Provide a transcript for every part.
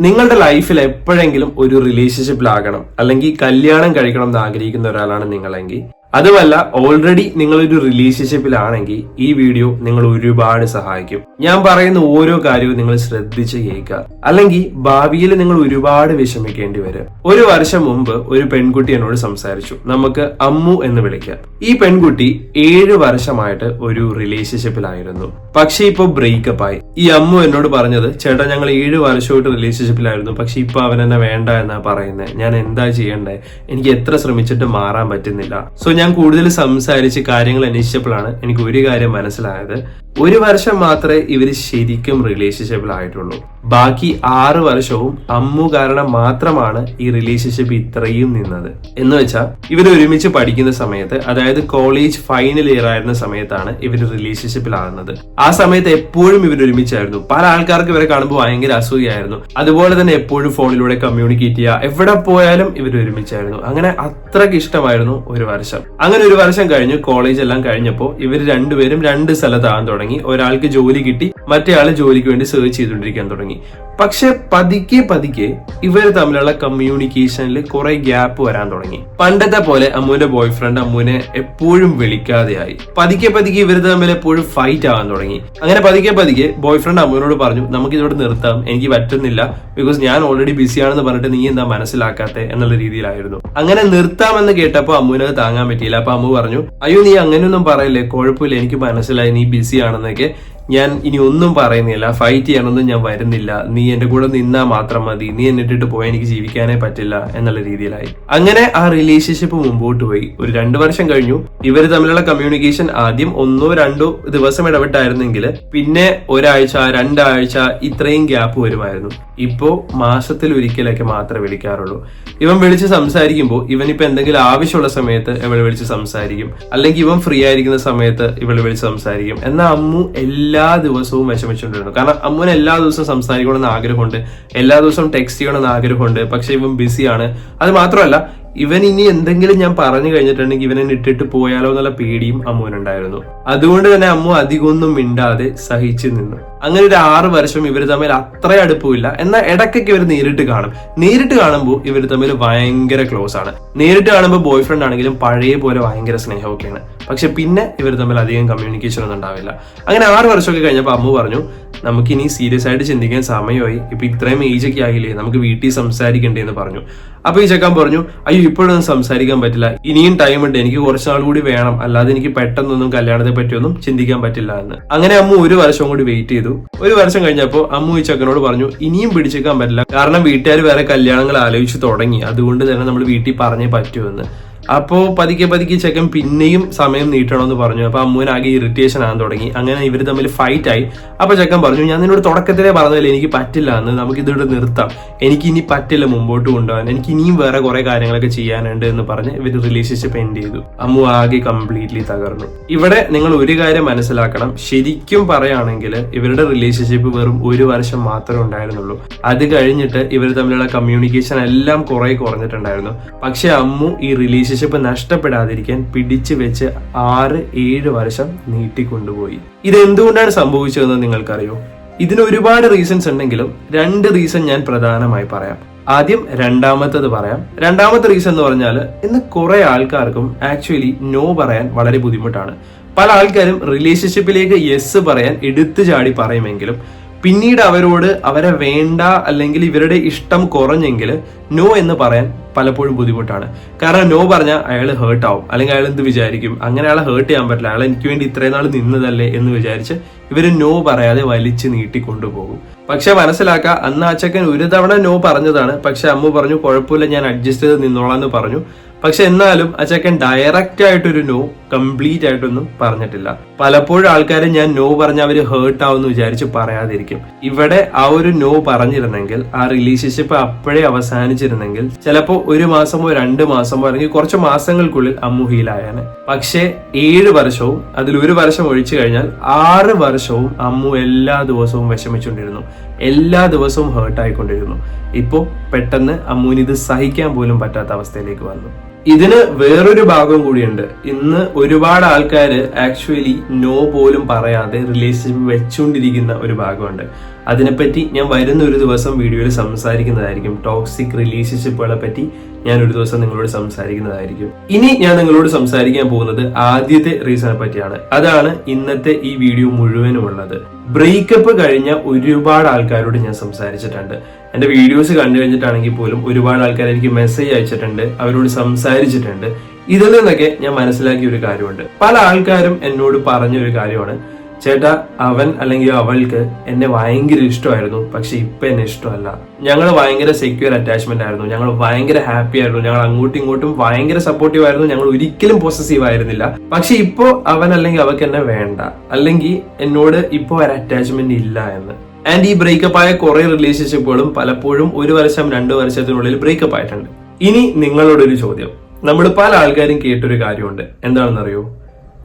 നിങ്ങളുടെ ലൈഫിൽ എപ്പോഴെങ്കിലും ഒരു റിലേഷൻഷിപ്പിലാകണം അല്ലെങ്കിൽ കല്യാണം കഴിക്കണം എന്ന് ആഗ്രഹിക്കുന്ന ഒരാളാണ് നിങ്ങളെങ്കിൽ അതുമല്ല ഓൾറെഡി നിങ്ങളൊരു റിലേഷൻഷിപ്പിലാണെങ്കിൽ ഈ വീഡിയോ നിങ്ങൾ ഒരുപാട് സഹായിക്കും. ഞാൻ പറയുന്ന ഓരോ കാര്യവും നിങ്ങൾ ശ്രദ്ധിച്ച് കേൾക്കുക. അല്ലെങ്കിൽ ഭാവിയിൽ നിങ്ങൾ ഒരുപാട് വിഷമിക്കേണ്ടി വരും. ഒരു വർഷം മുമ്പ് ഒരു പെൺകുട്ടി എന്നോട് സംസാരിച്ചു. നമുക്ക് അമ്മു എന്ന് വിളിക്കാം. ഈ പെൺകുട്ടി ഏഴ് വർഷമായിട്ട് ഒരു റിലേഷൻഷിപ്പിലായിരുന്നു പക്ഷെ ഇപ്പൊ ബ്രേക്കപ്പ് ആയി ഈ അമ്മു എന്നോട് പറഞ്ഞത് ചേട്ടാ ഞങ്ങൾ ഏഴ് വർഷമായിട്ട് റിലേഷൻഷിപ്പിലായിരുന്നു പക്ഷെ ഇപ്പൊ അവൻ എന്നെ വേണ്ട എന്നാ പറയുന്നത് ഞാൻ എന്താ ചെയ്യണ്ടേ? എനിക്ക് എത്ര ശ്രമിച്ചിട്ട് മാറാൻ പറ്റുന്നില്ല. സോ ഞാൻ കൂടുതൽ സംസാരിച്ച് കാര്യങ്ങൾ അന്വേഷിച്ചപ്പോഴാണ് എനിക്ക് ഒരു കാര്യം മനസ്സിലായത്. ഒരു വർഷം മാത്രമേ ഇവർ ശരിക്കും റിലേഷൻഷിപ്പിലായിട്ടുള്ളൂ ബാക്കി ആറ് വർഷവും അമ്മു കാരണം മാത്രമാണ് ഈ റിലേഷൻഷിപ്പ് ഇത്രയും നിന്നത്. എന്ന് വെച്ചാൽ ഇവർ ഒരുമിച്ച് പഠിക്കുന്ന സമയത്ത് അതായത് കോളേജ് ഫൈനൽ ഇയർ ആയിരുന്ന സമയത്താണ് ഇവർ റിലേഷൻഷിപ്പിലാകുന്നത് ആ സമയത്ത് എപ്പോഴും ഇവർ ഒരുമിച്ചായിരുന്നു. പല ആൾക്കാർക്ക് ഇവരെ കാണുമ്പോൾ ഭയങ്കര അസൂയായിരുന്നു അതുപോലെ തന്നെ എപ്പോഴും ഫോണിലൂടെ കമ്മ്യൂണിക്കേറ്റ് ചെയ്യുക എവിടെ പോയാലും ഇവർ ഒരുമിച്ചായിരുന്നു. അങ്ങനെ അത്രയ്ക്ക് ഇഷ്ടമായിരുന്നു ഒരു വർഷം. അങ്ങനെ ഒരു വർഷം കഴിഞ്ഞു കോളേജ് എല്ലാം കഴിഞ്ഞപ്പോൾ ഇവർ രണ്ടുപേരും രണ്ട് സ്ഥലത്താകാൻ തുടങ്ങി. ഒരാൾക്ക് ജോലി കിട്ടി മറ്റേയാൾ ജോലിക്ക് വേണ്ടി സെർച്ച് ചെയ്തുകൊണ്ടിരിക്കാൻ തുടങ്ങി. പക്ഷെ പതുക്കെ പതുക്കെ ഇവർ തമ്മിലുള്ള കമ്മ്യൂണിക്കേഷനിൽ കുറെ ഗ്യാപ്പ് വരാൻ തുടങ്ങി. പണ്ടത്തെ പോലെ അമ്മുവിന്റെ ബോയ് ഫ്രണ്ട് അമ്മുവിനെ എപ്പോഴും വിളിക്കാതെയായി. പതുക്കെ പതുക്കെ ഇവർ തമ്മിൽ എപ്പോഴും ഫൈറ്റ് ആവാൻ തുടങ്ങി. അങ്ങനെ പതുക്കെ പതുക്കെ ബോയ് ഫ്രണ്ട് അമ്മുവിനോട് പറഞ്ഞു നമുക്ക് ഇതോടെ നിർത്താം എനിക്ക് പറ്റുന്നില്ല ബിക്കോസ് ഞാൻ ഓൾറെഡി ബിസിയാണെന്ന് പറഞ്ഞിട്ട് നീ എന്താ മനസ്സിലാക്കാത്തെ? എന്നുള്ള രീതിയിലായിരുന്നു. അങ്ങനെ നിർത്താമെന്ന് കേട്ടപ്പോൾ അമ്മുവിനത് താങ്ങാൻ പറ്റിയില്ല. അപ്പൊ അമ്മു പറഞ്ഞു അയ്യോ നീ അങ്ങനെയൊന്നും പറയില്ലേ? കുഴപ്പമില്ല എനിക്ക് മനസ്സിലായി നീ ബിസി ആണെന്നൊക്കെ ഞാൻ ഇനി ഒന്നും പറയുന്നില്ല. ഫൈറ്റ് ചെയ്യാനൊന്നും ഞാൻ വരുന്നില്ല. നീ എന്റെ കൂടെ നിന്നാ മാത്രം മതി. നീ എന്നെ ഇട്ടിട്ട് പോയാൽ എനിക്ക് ജീവിക്കാനേ പറ്റില്ല എന്നുള്ള രീതിയിലായി. അങ്ങനെ ആ റിലേഷൻഷിപ്പ് മുമ്പോട്ട് പോയി. ഒരു രണ്ടു വർഷം കഴിഞ്ഞു. ഇവർ തമ്മിലുള്ള കമ്മ്യൂണിക്കേഷൻ ആദ്യം ഒന്നോ രണ്ടോ ദിവസം ഇടപെട്ടായിരുന്നെങ്കിൽ പിന്നെ ഒരാഴ്ച രണ്ടാഴ്ച ഇത്രയും ഗ്യാപ്പ് വരുമായിരുന്നു. ഇപ്പോ മാസത്തിൽ ഒരിക്കലൊക്കെ മാത്രമേ വിളിക്കാറുള്ളൂ. ഇവൻ വിളിച്ച് സംസാരിക്കുമ്പോൾ ഇവൻ ഇപ്പൊ എന്തെങ്കിലും ആവശ്യമുള്ള സമയത്ത് ഇവൾ വിളിച്ച് സംസാരിക്കും. അല്ലെങ്കിൽ ഇവൻ ഫ്രീ ആയിരിക്കുന്ന സമയത്ത് ഇവൾ വിളിച്ച് സംസാരിക്കും. എന്നാ അമ്മു എല്ലാ ദിവസവും വിഷമിച്ചുകൊണ്ടിരുന്നു. കാരണം അമ്മുവിന് എല്ലാ ദിവസവും സംസാരിക്കണമെന്ന് ആഗ്രഹമുണ്ട് എല്ലാ ദിവസവും ടെക്സ്റ്റ് ചെയ്യണമെന്ന് ആഗ്രഹമുണ്ട് പക്ഷെ ഇവൻ ബിസിയാണ് അത് മാത്രമല്ല ഇവൻ ഇനി എന്തെങ്കിലും ഞാൻ പറഞ്ഞു കഴിഞ്ഞിട്ടുണ്ടെങ്കിൽ ഇവനെ ഇട്ടിട്ട് പോയാലോ എന്നുള്ള പേടിയും അമ്മുവിനുണ്ടായിരുന്നു അതുകൊണ്ട് തന്നെ അമ്മു അധികമൊന്നും മിണ്ടാതെ സഹിച്ചു നിന്നു. അങ്ങനെ ഒരു ആറ് വർഷം ഇവർ തമ്മിൽ അത്ര അടുപ്പമില്ല. എന്നാൽ ഇടയ്ക്കൊക്കെ ഇവർ നേരിട്ട് കാണും. നേരിട്ട് കാണുമ്പോൾ ഇവർ തമ്മിൽ ഭയങ്കര ക്ലോസ് ആണ്. നേരിട്ട് കാണുമ്പോൾ ബോയ് ഫ്രണ്ട് ആണെങ്കിലും പഴയ പോലെ ഭയങ്കര സ്നേഹമൊക്കെയാണ്. പക്ഷെ പിന്നെ ഇവർ തമ്മിൽ അധികം കമ്മ്യൂണിക്കേഷൻ ഒന്നും ഉണ്ടാവില്ല. അങ്ങനെ ആറ് വർഷമൊക്കെ കഴിഞ്ഞപ്പോൾ അമ്മു പറഞ്ഞു നമുക്കിനി സീരിയസ് ആയിട്ട് ചിന്തിക്കാൻ സമയമായി. ഇപ്പൊ ഇത്രയും ഏജ് ഒക്കെ ആയില്ലേ നമുക്ക് വീട്ടിൽ സംസാരിക്കണ്ടേ എന്ന് പറഞ്ഞു. അപ്പൊ ഈ ചെക്കാൻ പറഞ്ഞു അയ്യോ ഇപ്പോഴൊന്നും സംസാരിക്കാൻ പറ്റില്ല. ഇനിയും ടൈം ഉണ്ട്. എനിക്ക് കുറച്ച് നാൾ കൂടി വേണം. അല്ലാതെ എനിക്ക് പെട്ടെന്നൊന്നും കല്യാണത്തെ പറ്റിയൊന്നും ചിന്തിക്കാൻ പറ്റില്ല എന്ന്. അങ്ങനെ അമ്മു ഒരു വർഷം കൂടി വെയിറ്റ് ചെയ്തു. ഒരു വർഷം കഴിഞ്ഞപ്പോൾ അമ്മു ഈ ചെക്കനോട് പറഞ്ഞു ഇനിയും പിടിച്ചേക്കാൻ പറ്റില്ല. കാരണം വീട്ടുകാർ വേറെ കല്യാണങ്ങൾ ആലോചിച്ച് തുടങ്ങി. അതുകൊണ്ട് തന്നെ നമ്മൾ വീട്ടിൽ പറഞ്ഞേ പറ്റുമെന്ന് അപ്പോ പതുക്കെ പതുക്കെ ചെക്കൻ പിന്നെയും സമയം നീട്ടണമെന്ന് പറഞ്ഞു. അപ്പോൾ അമ്മുവിന് ആകെ ഇറിറ്റേഷൻ ആകാൻ തുടങ്ങി. അങ്ങനെ ഇവർ തമ്മിൽ ഫൈറ്റ് ആയി. അപ്പോൾ ചെക്കൻ പറഞ്ഞു ഞാൻ നിന്നോട് തുടക്കത്തിലേ പറഞ്ഞതല്ലേ എനിക്ക് പറ്റില്ല. എന്ന് നമുക്ക് ഇതിവിടെ നിർത്താം. എനിക്ക് ഇനി പറ്റില്ല മുമ്പോട്ട് കൊണ്ടുപോകാൻ. എനിക്ക് ഇനിയും വേറെ കുറെ കാര്യങ്ങളൊക്കെ ചെയ്യാനുണ്ട് എന്ന് പറഞ്ഞ് ഇവർ റിലേഷൻഷിപ്പ് എൻഡ് ചെയ്തു. അമ്മു ആകെ കംപ്ലീറ്റ്ലി തകർന്നു. ഇവിടെ നിങ്ങൾ ഒരു കാര്യം മനസ്സിലാക്കണം. ശരിക്കും പറയുകയാണെങ്കിൽ ഇവരുടെ റിലേഷൻഷിപ്പ് വെറും ഒരു വർഷം മാത്രമേ ഉണ്ടായിരുന്നുള്ളൂ. അത് കഴിഞ്ഞിട്ട് ഇവർ തമ്മിലുള്ള കമ്മ്യൂണിക്കേഷൻ എല്ലാം കുറേ കുറഞ്ഞിട്ടുണ്ടായിരുന്നു. പക്ഷെ അമ്മു ഈ റിലേഷൻഷിപ്പ് നഷ്ടപ്പെടാതിരിക്കാൻ പിടിച്ചു വെച്ച് ആറ് ഏഴ് വർഷം നീട്ടിക്കൊണ്ടുപോയി. ഇത് എന്തുകൊണ്ടാണ് സംഭവിച്ചതെന്ന് നിങ്ങൾക്കറിയോ? ഇതിന് ഒരുപാട് റീസൺസ് ഉണ്ടെങ്കിലും രണ്ട് റീസൺ ഞാൻ പ്രധാനമായി പറയാം. ആദ്യം രണ്ടാമത്തത് പറയാം. രണ്ടാമത്തെ റീസൺ എന്ന് പറഞ്ഞാൽ ഇന്ന് കുറെ ആൾക്കാർക്കും ആക്ച്വലി നോ പറയാൻ വളരെ ബുദ്ധിമുട്ടാണ്. പല ആൾക്കാരും റിലേഷൻഷിപ്പിലേക്ക് യെസ് പറയാൻ എടുത്തു ചാടി പറയുമെങ്കിലും പിന്നീട് അവരോട് അവരെ വേണ്ട അല്ലെങ്കിൽ ഇവരുടെ ഇഷ്ടം കുറഞ്ഞെങ്കിൽ നോ എന്ന് പറയാൻ പലപ്പോഴും ബുദ്ധിമുട്ടാണ്. കാരണം നോ പറഞ്ഞാൽ അയാൾ ഹേർട്ട് ആവും. അല്ലെങ്കിൽ അയാൾ എന്ത് വിചാരിക്കും? അങ്ങനെ അയാളെ ഹേർട്ട് ചെയ്യാൻ പറ്റില്ല. അയാൾ എനിക്ക് വേണ്ടി ഇത്രയും നാൾ നിന്നതല്ലേ എന്ന് വിചാരിച്ച് ഇവർ നോ പറയാതെ വലിച്ചു നീട്ടി കൊണ്ടുപോകും പക്ഷെ മനസ്സിലാക്കുക അന്ന് ആ ഒരു തവണ നോ പറഞ്ഞതാണ്. പക്ഷെ അമ്മ പറഞ്ഞു കുഴപ്പമില്ല ഞാൻ അഡ്ജസ്റ്റ് ചെയ്ത് നിന്നോളാം എന്ന് പറഞ്ഞു. പക്ഷെ എന്നാലും ആ ചെക്കൻ ഡയറക്റ്റ് ആയിട്ടൊരു നോ കംപ്ലീറ്റ് ആയിട്ടൊന്നും പറഞ്ഞിട്ടില്ല. പലപ്പോഴും ആൾക്കാരെ ഞാൻ നോ പറഞ്ഞ അവർ ഹേർട്ട് ആവുമെന്ന് വിചാരിച്ച് പറയാതിരിക്കും. ഇവിടെ ആ ഒരു നോ പറഞ്ഞിരുന്നെങ്കിൽ ആ റിലേഷൻഷിപ്പ് അപ്പോഴേ അവസാനിച്ചിരുന്നെങ്കിൽ ചിലപ്പോ ഒരു മാസമോ രണ്ട് മാസമോ അല്ലെങ്കിൽ കുറച്ച് മാസങ്ങൾക്കുള്ളിൽ അമ്മു ഹീലായാണ് പക്ഷേ ഏഴ് വർഷവും അതിൽ ഒരു വർഷം ഒഴിച്ചു കഴിഞ്ഞാൽ ആറ് വർഷവും അമ്മു എല്ലാ ദിവസവും വിഷമിച്ചുകൊണ്ടിരുന്നു. എല്ലാ ദിവസവും ഹേർട്ട് ആയിക്കൊണ്ടിരുന്നു. ഇപ്പോ പെട്ടെന്ന് അമ്മുവിന് ഇത് സഹിക്കാൻ പോലും പറ്റാത്ത അവസ്ഥയിലേക്ക് വന്നു. ഇതിന് വേറൊരു ഭാഗം കൂടിയുണ്ട്. ഇന്ന് ഒരുപാട് ആൾക്കാർ ആക്ച്വലി നോ പോലും പറയാതെ റിലേഷൻഷിപ്പ് വെച്ചുകൊണ്ടിരിക്കുന്ന ഒരു ഭാഗമുണ്ട്. അതിനെപ്പറ്റി ഞാൻ വരുന്ന ഒരു ദിവസം വീഡിയോയിൽ സംസാരിക്കുന്നതായിരിക്കും. ടോക്സിക് റിലേഷൻഷിപ്പുകളെ പറ്റി ഞാൻ ഒരു ദിവസം നിങ്ങളോട് സംസാരിക്കുന്നതായിരിക്കും. ഇനി ഞാൻ നിങ്ങളോട് സംസാരിക്കാൻ പോകുന്നത് ആദ്യത്തെ റീസണെ പറ്റിയാണ്. അതാണ് ഇന്നത്തെ ഈ വീഡിയോ മുഴുവനും ഉള്ളത് ബ്രേക്കപ്പ് കഴിഞ്ഞ ഒരുപാട് ആൾക്കാരോട് ഞാൻ സംസാരിച്ചിട്ടുണ്ട്. എന്റെ വീഡിയോസ് കണ്ടു കഴിഞ്ഞിട്ടാണെങ്കിൽ പോലും ഒരുപാട് ആൾക്കാർ എനിക്ക് മെസ്സേജ് അയച്ചിട്ടുണ്ട് അവരോട് സംസാരിച്ചിട്ടുണ്ട്. ഇതിൽ നിന്നൊക്കെ ഞാൻ മനസ്സിലാക്കിയ ഒരു കാര്യമുണ്ട്. പല ആൾക്കാരും എന്നോട് പറഞ്ഞ ഒരു കാര്യമാണ് ചേട്ടാ അവൻ അല്ലെങ്കിൽ അവൾക്ക് എന്നെ ഭയങ്കര ഇഷ്ടമായിരുന്നു പക്ഷെ ഇപ്പൊ എന്നെ ഇഷ്ടമല്ല. ഞങ്ങൾ ഭയങ്കര സെക്യൂർ അറ്റാച്ച്മെന്റ് ആയിരുന്നു. ഞങ്ങൾ ഭയങ്കര ഹാപ്പി ആയിരുന്നു. ഞങ്ങൾ അങ്ങോട്ടും ഇങ്ങോട്ടും ഭയങ്കര സപ്പോർട്ടീവ് ആയിരുന്നു. ഞങ്ങൾ ഒരിക്കലും പോസസീവ് ആയിരുന്നില്ല. പക്ഷെ ഇപ്പോ അവൻ അല്ലെങ്കിൽ അവൾക്ക് എന്നെ വേണ്ട. അല്ലെങ്കിൽ എന്നോട് ഇപ്പോ ഒരു അറ്റാച്ച്മെന്റ് ഇല്ല എന്ന്. ആൻഡ് ഈ ബ്രേക്കപ്പ് ആയ കുറെ റിലേഷൻഷിപ്പുകളും പലപ്പോഴും ഒരു വർഷം രണ്ട് വർഷത്തിനുള്ളിൽ ബ്രേക്കപ്പ് ആയിട്ടുണ്ട്. ഇനി നിങ്ങളോടൊരു ചോദ്യം. നമ്മൾ പല ആൾക്കാരും കേട്ടൊരു കാര്യമുണ്ട്. എന്താണെന്നറിയോ?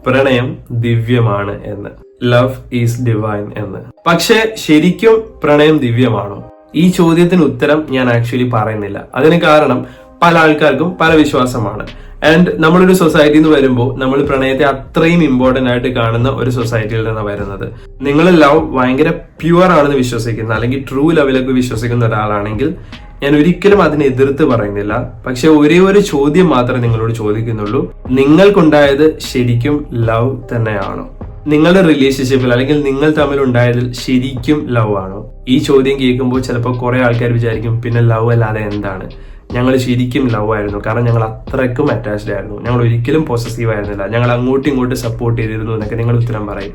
പ്രണയം ദിവ്യമാണ് എന്ന്. ലവ് ഈസ് ഡിവൈൻ എന്ന്. പക്ഷെ ശരിക്കും പ്രണയം ദിവ്യമാണോ? ഈ ചോദ്യത്തിന് ഉത്തരം ഞാൻ ആക്ച്വലി പറയുന്നില്ല. അതിന് കാരണം പല ആൾക്കാർക്കും പല വിശ്വാസമാണ്. ആൻഡ് നമ്മളൊരു സൊസൈറ്റിയിൽ നിന്ന് വരുമ്പോൾ നമ്മൾ പ്രണയത്തെ അത്രയും ഇമ്പോർട്ടന്റ് ആയിട്ട് കാണുന്ന ഒരു സൊസൈറ്റിയിൽ നിന്നാണ് വരുന്നത്. നിങ്ങൾ ലവ് ഭയങ്കര പ്യുവർ ആണെന്ന് വിശ്വസിക്കുന്ന അല്ലെങ്കിൽ ട്രൂ ലവിലൊക്കെ വിശ്വസിക്കുന്ന ഒരാളാണെങ്കിൽ ഞാൻ ഒരിക്കലും അതിനെ എതിർത്ത് പറയുന്നില്ല. പക്ഷെ ഒരേ ഒരു ചോദ്യം മാത്രമേ നിങ്ങളോട് ചോദിക്കുന്നുള്ളൂ. നിങ്ങൾക്കുണ്ടായത് ശരിക്കും ലവ് തന്നെയാണോ? നിങ്ങളുടെ റിലേഷൻഷിപ്പിൽ അല്ലെങ്കിൽ നിങ്ങൾ തമ്മിൽ ഉണ്ടായതിൽ ശരിക്കും ലവ് ആണോ? ഈ ചോദ്യം കേൾക്കുമ്പോൾ ചിലപ്പോൾ കുറെ ആൾക്കാർ വിചാരിക്കും പിന്നെ ലവ് അല്ലാതെ എന്താണ്? ഞങ്ങൾ ശരിക്കും ലവ് ആയിരുന്നു. കാരണം ഞങ്ങൾ അത്രയ്ക്കും അറ്റാച്ച്ഡ് ആയിരുന്നു. ഞങ്ങൾ ഒരിക്കലും പോസസീവ് ആയിരുന്നില്ല. ഞങ്ങൾ അങ്ങോട്ടും ഇങ്ങോട്ടും സപ്പോർട്ട് ചെയ്തിരുന്നു എന്നൊക്കെ നിങ്ങൾ ഉത്തരം പറയും.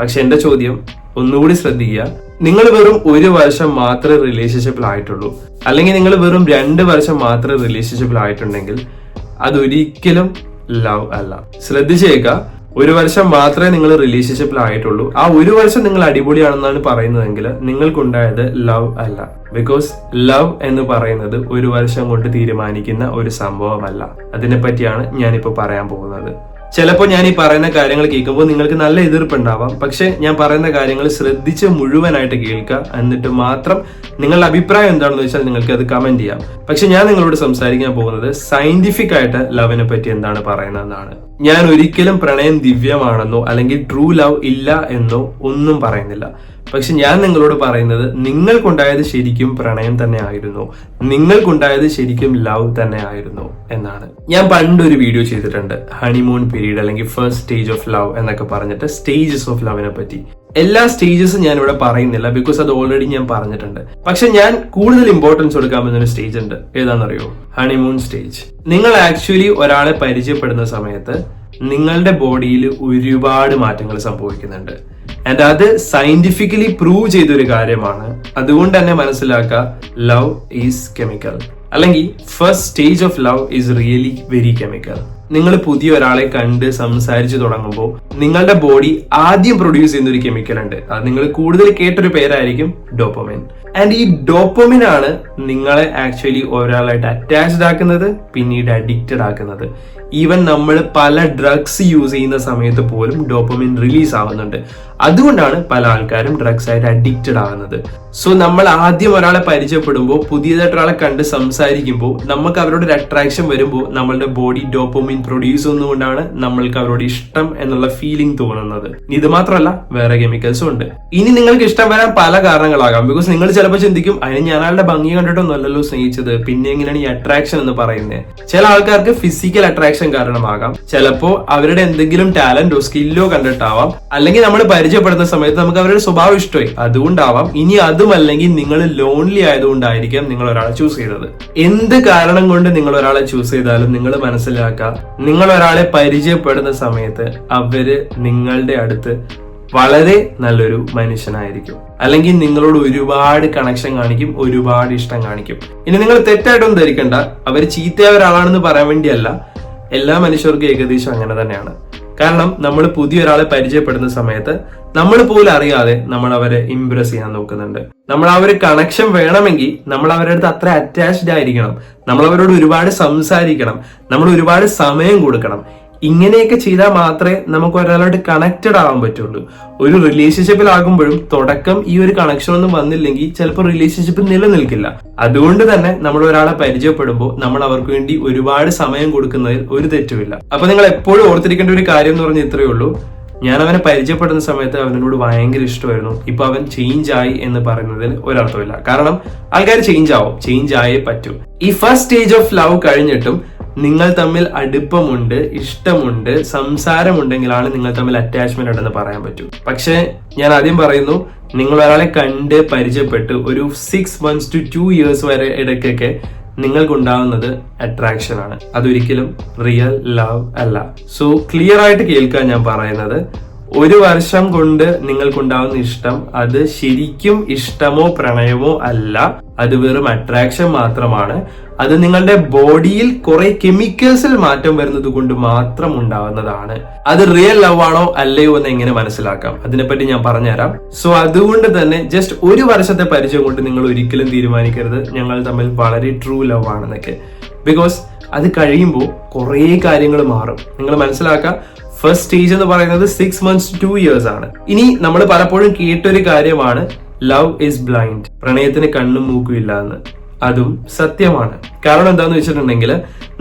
പക്ഷെ എന്റെ ചോദ്യം ഒന്നുകൂടി ശ്രദ്ധിക്കുക. നിങ്ങൾ വെറും ഒരു വർഷം മാത്രമേ റിലേഷൻഷിപ്പിൽ ആയിട്ടുള്ളൂ. അല്ലെങ്കിൽ നിങ്ങൾ വെറും രണ്ട് വർഷം മാത്രമേ റിലേഷൻഷിപ്പിൽ ആയിട്ടുണ്ടെങ്കിൽ അതൊരിക്കലും ലവ് അല്ല. ശ്രദ്ധിച്ചേക്ക ഒരു വർഷം മാത്രമേ നിങ്ങൾ റിലേഷൻഷിപ്പിൽ ആയിട്ടുള്ളൂ ആ ഒരു വർഷം നിങ്ങൾ അടിപൊളിയാണെന്നാണ് പറയുന്നതെങ്കിൽ നിങ്ങൾക്കുണ്ടായത് ലവ് അല്ല. ബിക്കോസ് ലവ് എന്ന് പറയുന്നത് ഒരു വർഷം കൊണ്ട് തീരുമാനിക്കുന്ന ഒരു സംഭവമല്ല. അതിനെ പറ്റിയാണ് ഞാനിപ്പോ പറയാൻ പോകുന്നത്. ചിലപ്പോൾ ഞാൻ ഈ പറയുന്ന കാര്യങ്ങൾ കേൾക്കുമ്പോൾ നിങ്ങൾക്ക് നല്ല എതിർപ്പുണ്ടാവാം. പക്ഷെ ഞാൻ പറയുന്ന കാര്യങ്ങൾ ശ്രദ്ധിച്ച് മുഴുവനായിട്ട് കേൾക്കുക. എന്നിട്ട് മാത്രം നിങ്ങളുടെ അഭിപ്രായം എന്താണെന്ന് വെച്ചാൽ നിങ്ങൾക്ക് അത് കമന്റ് ചെയ്യാം. പക്ഷെ ഞാൻ നിങ്ങളോട് സംസാരിക്കാൻ പോകുന്നത് സയന്റിഫിക് ആയിട്ട് ലവിനെ പറ്റി എന്താണ് പറയുന്നതെന്നാണ്. ഞാൻ ഒരിക്കലും പ്രണയം ദിവ്യമാണെന്നോ അല്ലെങ്കിൽ ട്രൂ ലവ് ഇല്ല എന്നോ ഒന്നും പറയുന്നില്ല. പക്ഷെ ഞാൻ നിങ്ങളോട് പറയുന്നത് നിങ്ങൾക്കുണ്ടായത് ശരിക്കും പ്രണയം തന്നെ ആയിരുന്നു. നിങ്ങൾക്കുണ്ടായത് ശരിക്കും ലവ് തന്നെ ആയിരുന്നു എന്നാണ്. ഞാൻ പണ്ടൊരു വീഡിയോ ചെയ്തിട്ടുണ്ട്. ഹണിമൂൺ പീരീഡ് അല്ലെങ്കിൽ ഫസ്റ്റ് സ്റ്റേജ് ഓഫ് ലവ് എന്നൊക്കെ പറഞ്ഞിട്ട് സ്റ്റേജസ് ഓഫ് ലവിനെ പറ്റി. എല്ലാ സ്റ്റേജസും ഞാൻ ഇവിടെ പറയുന്നില്ല ബിക്കോസ് അത് ഓൾറെഡി ഞാൻ പറഞ്ഞിട്ടുണ്ട്. പക്ഷെ ഞാൻ കൂടുതൽ ഇമ്പോർട്ടൻസ് കൊടുക്കാൻ പറ്റുന്ന സ്റ്റേജ് ഉണ്ട്. ഏതാണെന്നറിയോ? ഹണിമൂൺ സ്റ്റേജ് നിങ്ങൾ ആക്ച്വലി ഒരാളെ പരിചയപ്പെടുന്ന സമയത്ത് നിങ്ങളുടെ ബോഡിയിൽ ഒരുപാട് മാറ്റങ്ങൾ സംഭവിക്കുന്നുണ്ട്. ആൻഡ് അത് സയന്റിഫിക്കലി പ്രൂവ് ചെയ്തൊരു കാര്യമാണ്. അതുകൊണ്ട് തന്നെ മനസ്സിലാക്കുക ലവ് ഈസ് കെമിക്കൽ അല്ലെങ്കിൽ first stage of love is really very chemical നിങ്ങൾ പുതിയ ഒരാളെ കണ്ട് സംസാരിച്ചു തുടങ്ങുമ്പോൾ നിങ്ങളുടെ ബോഡി ആദ്യം പ്രൊഡ്യൂസ് ചെയ്യുന്ന ഒരു കെമിക്കൽ ഉണ്ട്. അത് നിങ്ങൾ കൂടുതൽ കേട്ടൊരു പേരായിരിക്കും ഡോപ്പമിൻ ആൻഡ് ഈ ഡോപ്പോമിൻ ആണ് നിങ്ങളെ ആക്ച്വലി ഒരാളായിട്ട് അറ്റാച്ച്ഡ് ആക്കുന്നത് പിന്നീട് അഡിക്റ്റഡ് ആക്കുന്നത്. ഈവൻ നമ്മൾ പല ഡ്രഗ്സ് യൂസ് ചെയ്യുന്ന സമയത്ത് പോലും ഡോപ്പമിൻ റിലീസ് ആവുന്നുണ്ട്. അതുകൊണ്ടാണ് പല ആൾക്കാരും ഡ്രഗ്സ് ആയിട്ട് അഡിക്റ്റഡ് ആവുന്നത്. സോ നമ്മൾ ആദ്യം ഒരാളെ പരിചയപ്പെടുമ്പോൾ പുതിയതായിട്ട് ഒരാളെ കണ്ട് സംസാരിക്കുമ്പോൾ നമുക്ക് അവരോട് ഒരു അട്രാക്ഷൻ വരുമ്പോൾ നമ്മളുടെ ബോഡി ഡോപ്പോമിൻ പ്രൊഡ്യൂസ് ചെയ്യുന്നതുകൊണ്ടാണ് നമ്മൾക്ക് അവരോട് ഇഷ്ടം എന്നുള്ള ഫീലിംഗ് തോന്നുന്നത്. ഇത് മാത്രമല്ല വേറെ കെമിക്കൽസും ഉണ്ട്. ഇനി നിങ്ങൾക്ക് ഇഷ്ടം വരാൻ പല കാരണങ്ങളാകാം. ബിക്കോസ് നിങ്ങൾ ചിലപ്പോൾ ചിന്തിക്കും അതിന് ഞാൻ ആളുടെ ഭംഗി കണ്ടിട്ടൊന്നുമല്ലല്ലോ സ്നേഹിച്ചത്. പിന്നെ എങ്ങനെയാണ് ഈ അട്രാക്ഷൻ എന്ന് പറയുന്നത് ചില ആൾക്കാർക്ക് ഫിസിക്കൽ അട്രാക്ഷൻ കാരണമാകാം. ചിലപ്പോൾ അവരുടെ എന്തെങ്കിലും ടാലന്റോ സ്കില്ലോ കണ്ടിട്ടാവാം. അല്ലെങ്കിൽ നമ്മൾ പരിചയപ്പെടുന്ന സമയത്ത് നമുക്ക് അവരുടെ സ്വഭാവം ഇഷ്ടമായി. അതുകൊണ്ടാവാം ഇനി അതുമല്ലെങ്കിൽ നിങ്ങൾ ലോൺലി ആയതുകൊണ്ടായിരിക്കാം നിങ്ങൾ ഒരാളെ ചൂസ് ചെയ്തത്. എന്ത് കാരണം കൊണ്ട് നിങ്ങൾ ഒരാളെ ചൂസ് ചെയ്താലും നിങ്ങൾ മനസ്സിലാക്കുക നിങ്ങൾ ഒരാളെ പരിചയപ്പെടുന്ന സമയത്ത് അവർ നിങ്ങളുടെ അടുത്ത് വളരെ നല്ലൊരു മനുഷ്യനായിരിക്കും. അല്ലെങ്കിൽ നിങ്ങളോട് ഒരുപാട് കണക്ഷൻ കാണിക്കും ഒരുപാട് ഇഷ്ടം കാണിക്കും. ഇനി നിങ്ങൾ തെറ്റായിട്ടൊന്നും ധരിക്കണ്ട. അവർ ചീത്തയായ പറയാൻ വേണ്ടിയല്ല. എല്ലാ മനുഷ്യർക്കും ഏകദേശം അങ്ങനെ തന്നെയാണ്. കാരണം നമ്മൾ പുതിയ ഒരാളെ പരിചയപ്പെടുന്ന സമയത്ത് നമ്മൾ പോലും അറിയാതെ നമ്മൾ അവരെ ഇംപ്രസ് ചെയ്യാൻ നോക്കുന്നുണ്ട്. നമ്മൾ ആ ഒരു കണക്ഷൻ വേണമെങ്കിൽ നമ്മൾ അവരുടെ അടുത്ത് അത്ര അറ്റാച്ച്ഡ് ആയിരിക്കണം. നമ്മൾ അവരോട് ഒരുപാട് സംസാരിക്കണം. നമ്മൾ ഒരുപാട് സമയം കൊടുക്കണം. ഇങ്ങനെയൊക്കെ ചെയ്താൽ മാത്രമേ നമുക്ക് ഒരാളോട് കണക്റ്റഡ് ആവാൻ പറ്റുള്ളൂ. ഒരു റിലേഷൻഷിപ്പിലാകുമ്പോഴും തുടക്കം ഈ ഒരു കണക്ഷൻ ഒന്നും വന്നില്ലെങ്കിൽ ചിലപ്പോൾ റിലേഷൻഷിപ്പ് നിലനിൽക്കില്ല. അതുകൊണ്ട് തന്നെ നമ്മൾ ഒരാളെ പരിചയപ്പെടുമ്പോൾ നമ്മൾ അവർക്ക് വേണ്ടി ഒരുപാട് സമയം കൊടുക്കുന്നതിൽ ഒരു തെറ്റുമില്ല. അപ്പൊ നിങ്ങൾ എപ്പോഴും ഓർത്തിരിക്കേണ്ട ഒരു കാര്യം എന്ന് പറഞ്ഞാൽ ഇത്രയേ ഉള്ളൂ. ഞാൻ അവനെ പരിചയപ്പെടുന്ന സമയത്ത് അവനോട് ഭയങ്കര ഇഷ്ടമായിരുന്നു. ഇപ്പൊ അവൻ ചേഞ്ച് ആയി എന്ന് പറയുന്നതിൽ ഒരർത്ഥമില്ല. കാരണം ആൾക്കാർ ചേഞ്ച് ആവും. ചേഞ്ച് ആയേ പറ്റൂ. ഈ ഫസ്റ്റ് സ്റ്റേജ് ഓഫ് ലവ് കഴിഞ്ഞിട്ടും നിങ്ങൾ തമ്മിൽ അടുപ്പമുണ്ട് ഇഷ്ടമുണ്ട് സംസാരമുണ്ടെങ്കിലാണ് നിങ്ങൾ തമ്മിൽ അറ്റാച്ച്മെന്റ് ഉണ്ടെന്ന് പറയാൻ പറ്റൂ. പക്ഷെ ഞാൻ ആദ്യം പറയുന്നു നിങ്ങൾ ഒരാളെ കണ്ട് പരിചയപ്പെട്ട് ഒരു six months to two years വരെ ഇടയ്ക്കൊക്കെ നിങ്ങൾക്കുണ്ടാവുന്നത് അട്രാക്ഷൻ ആണ്. അതൊരിക്കലും റിയൽ ലവ് അല്ല. സോ ക്ലിയർ ആയിട്ട് കേൾക്കാൻ ഞാൻ പറയുന്നത് ഒരു വർഷം കൊണ്ട് നിങ്ങൾക്കുണ്ടാവുന്ന ഇഷ്ടം അത് ശരിക്കും ഇഷ്ടമോ പ്രണയമോ അല്ല. അത് വെറും അട്രാക്ഷൻ മാത്രമാണ്. അത് നിങ്ങളുടെ ബോഡിയിൽ കുറെ കെമിക്കൽസിൽ മാറ്റം വരുന്നത് കൊണ്ട് മാത്രം ഉണ്ടാവുന്നതാണ്. അത് റിയൽ ലവ് ആണോ അല്ലയോ എന്ന് എങ്ങനെ മനസ്സിലാക്കാം? അതിനെപ്പറ്റി ഞാൻ പറഞ്ഞുതരാം. സോ അതുകൊണ്ട് തന്നെ ജസ്റ്റ് ഒരു വർഷത്തെ പരിചയം കൊണ്ട് നിങ്ങൾ ഒരിക്കലും തീരുമാനിക്കരുത്. ഞങ്ങൾ തമ്മിൽ വളരെ ട്രൂ ലവ് ആണെന്നൊക്കെ. ബിക്കോസ് അത് കഴിയുമ്പോൾ കുറേ കാര്യങ്ങൾ മാറും. നിങ്ങൾ മനസ്സിലാക്കുക ഫസ്റ്റ് സ്റ്റേജ് എന്ന് പറയുന്നത് സിക്സ് മന്ത്സ് ടു ഇയേഴ്സ് ആണ്. ഇനി നമ്മൾ പലപ്പോഴും കേട്ടൊരു കാര്യമാണ് ലവ് ഇസ് ബ്ലൈൻഡ് പ്രണയത്തിന് കണ്ണും മൂക്കും ഇല്ല എന്ന് അതും സത്യമാണ്. കാരണം എന്താന്ന് വെച്ചിട്ടുണ്ടെങ്കിൽ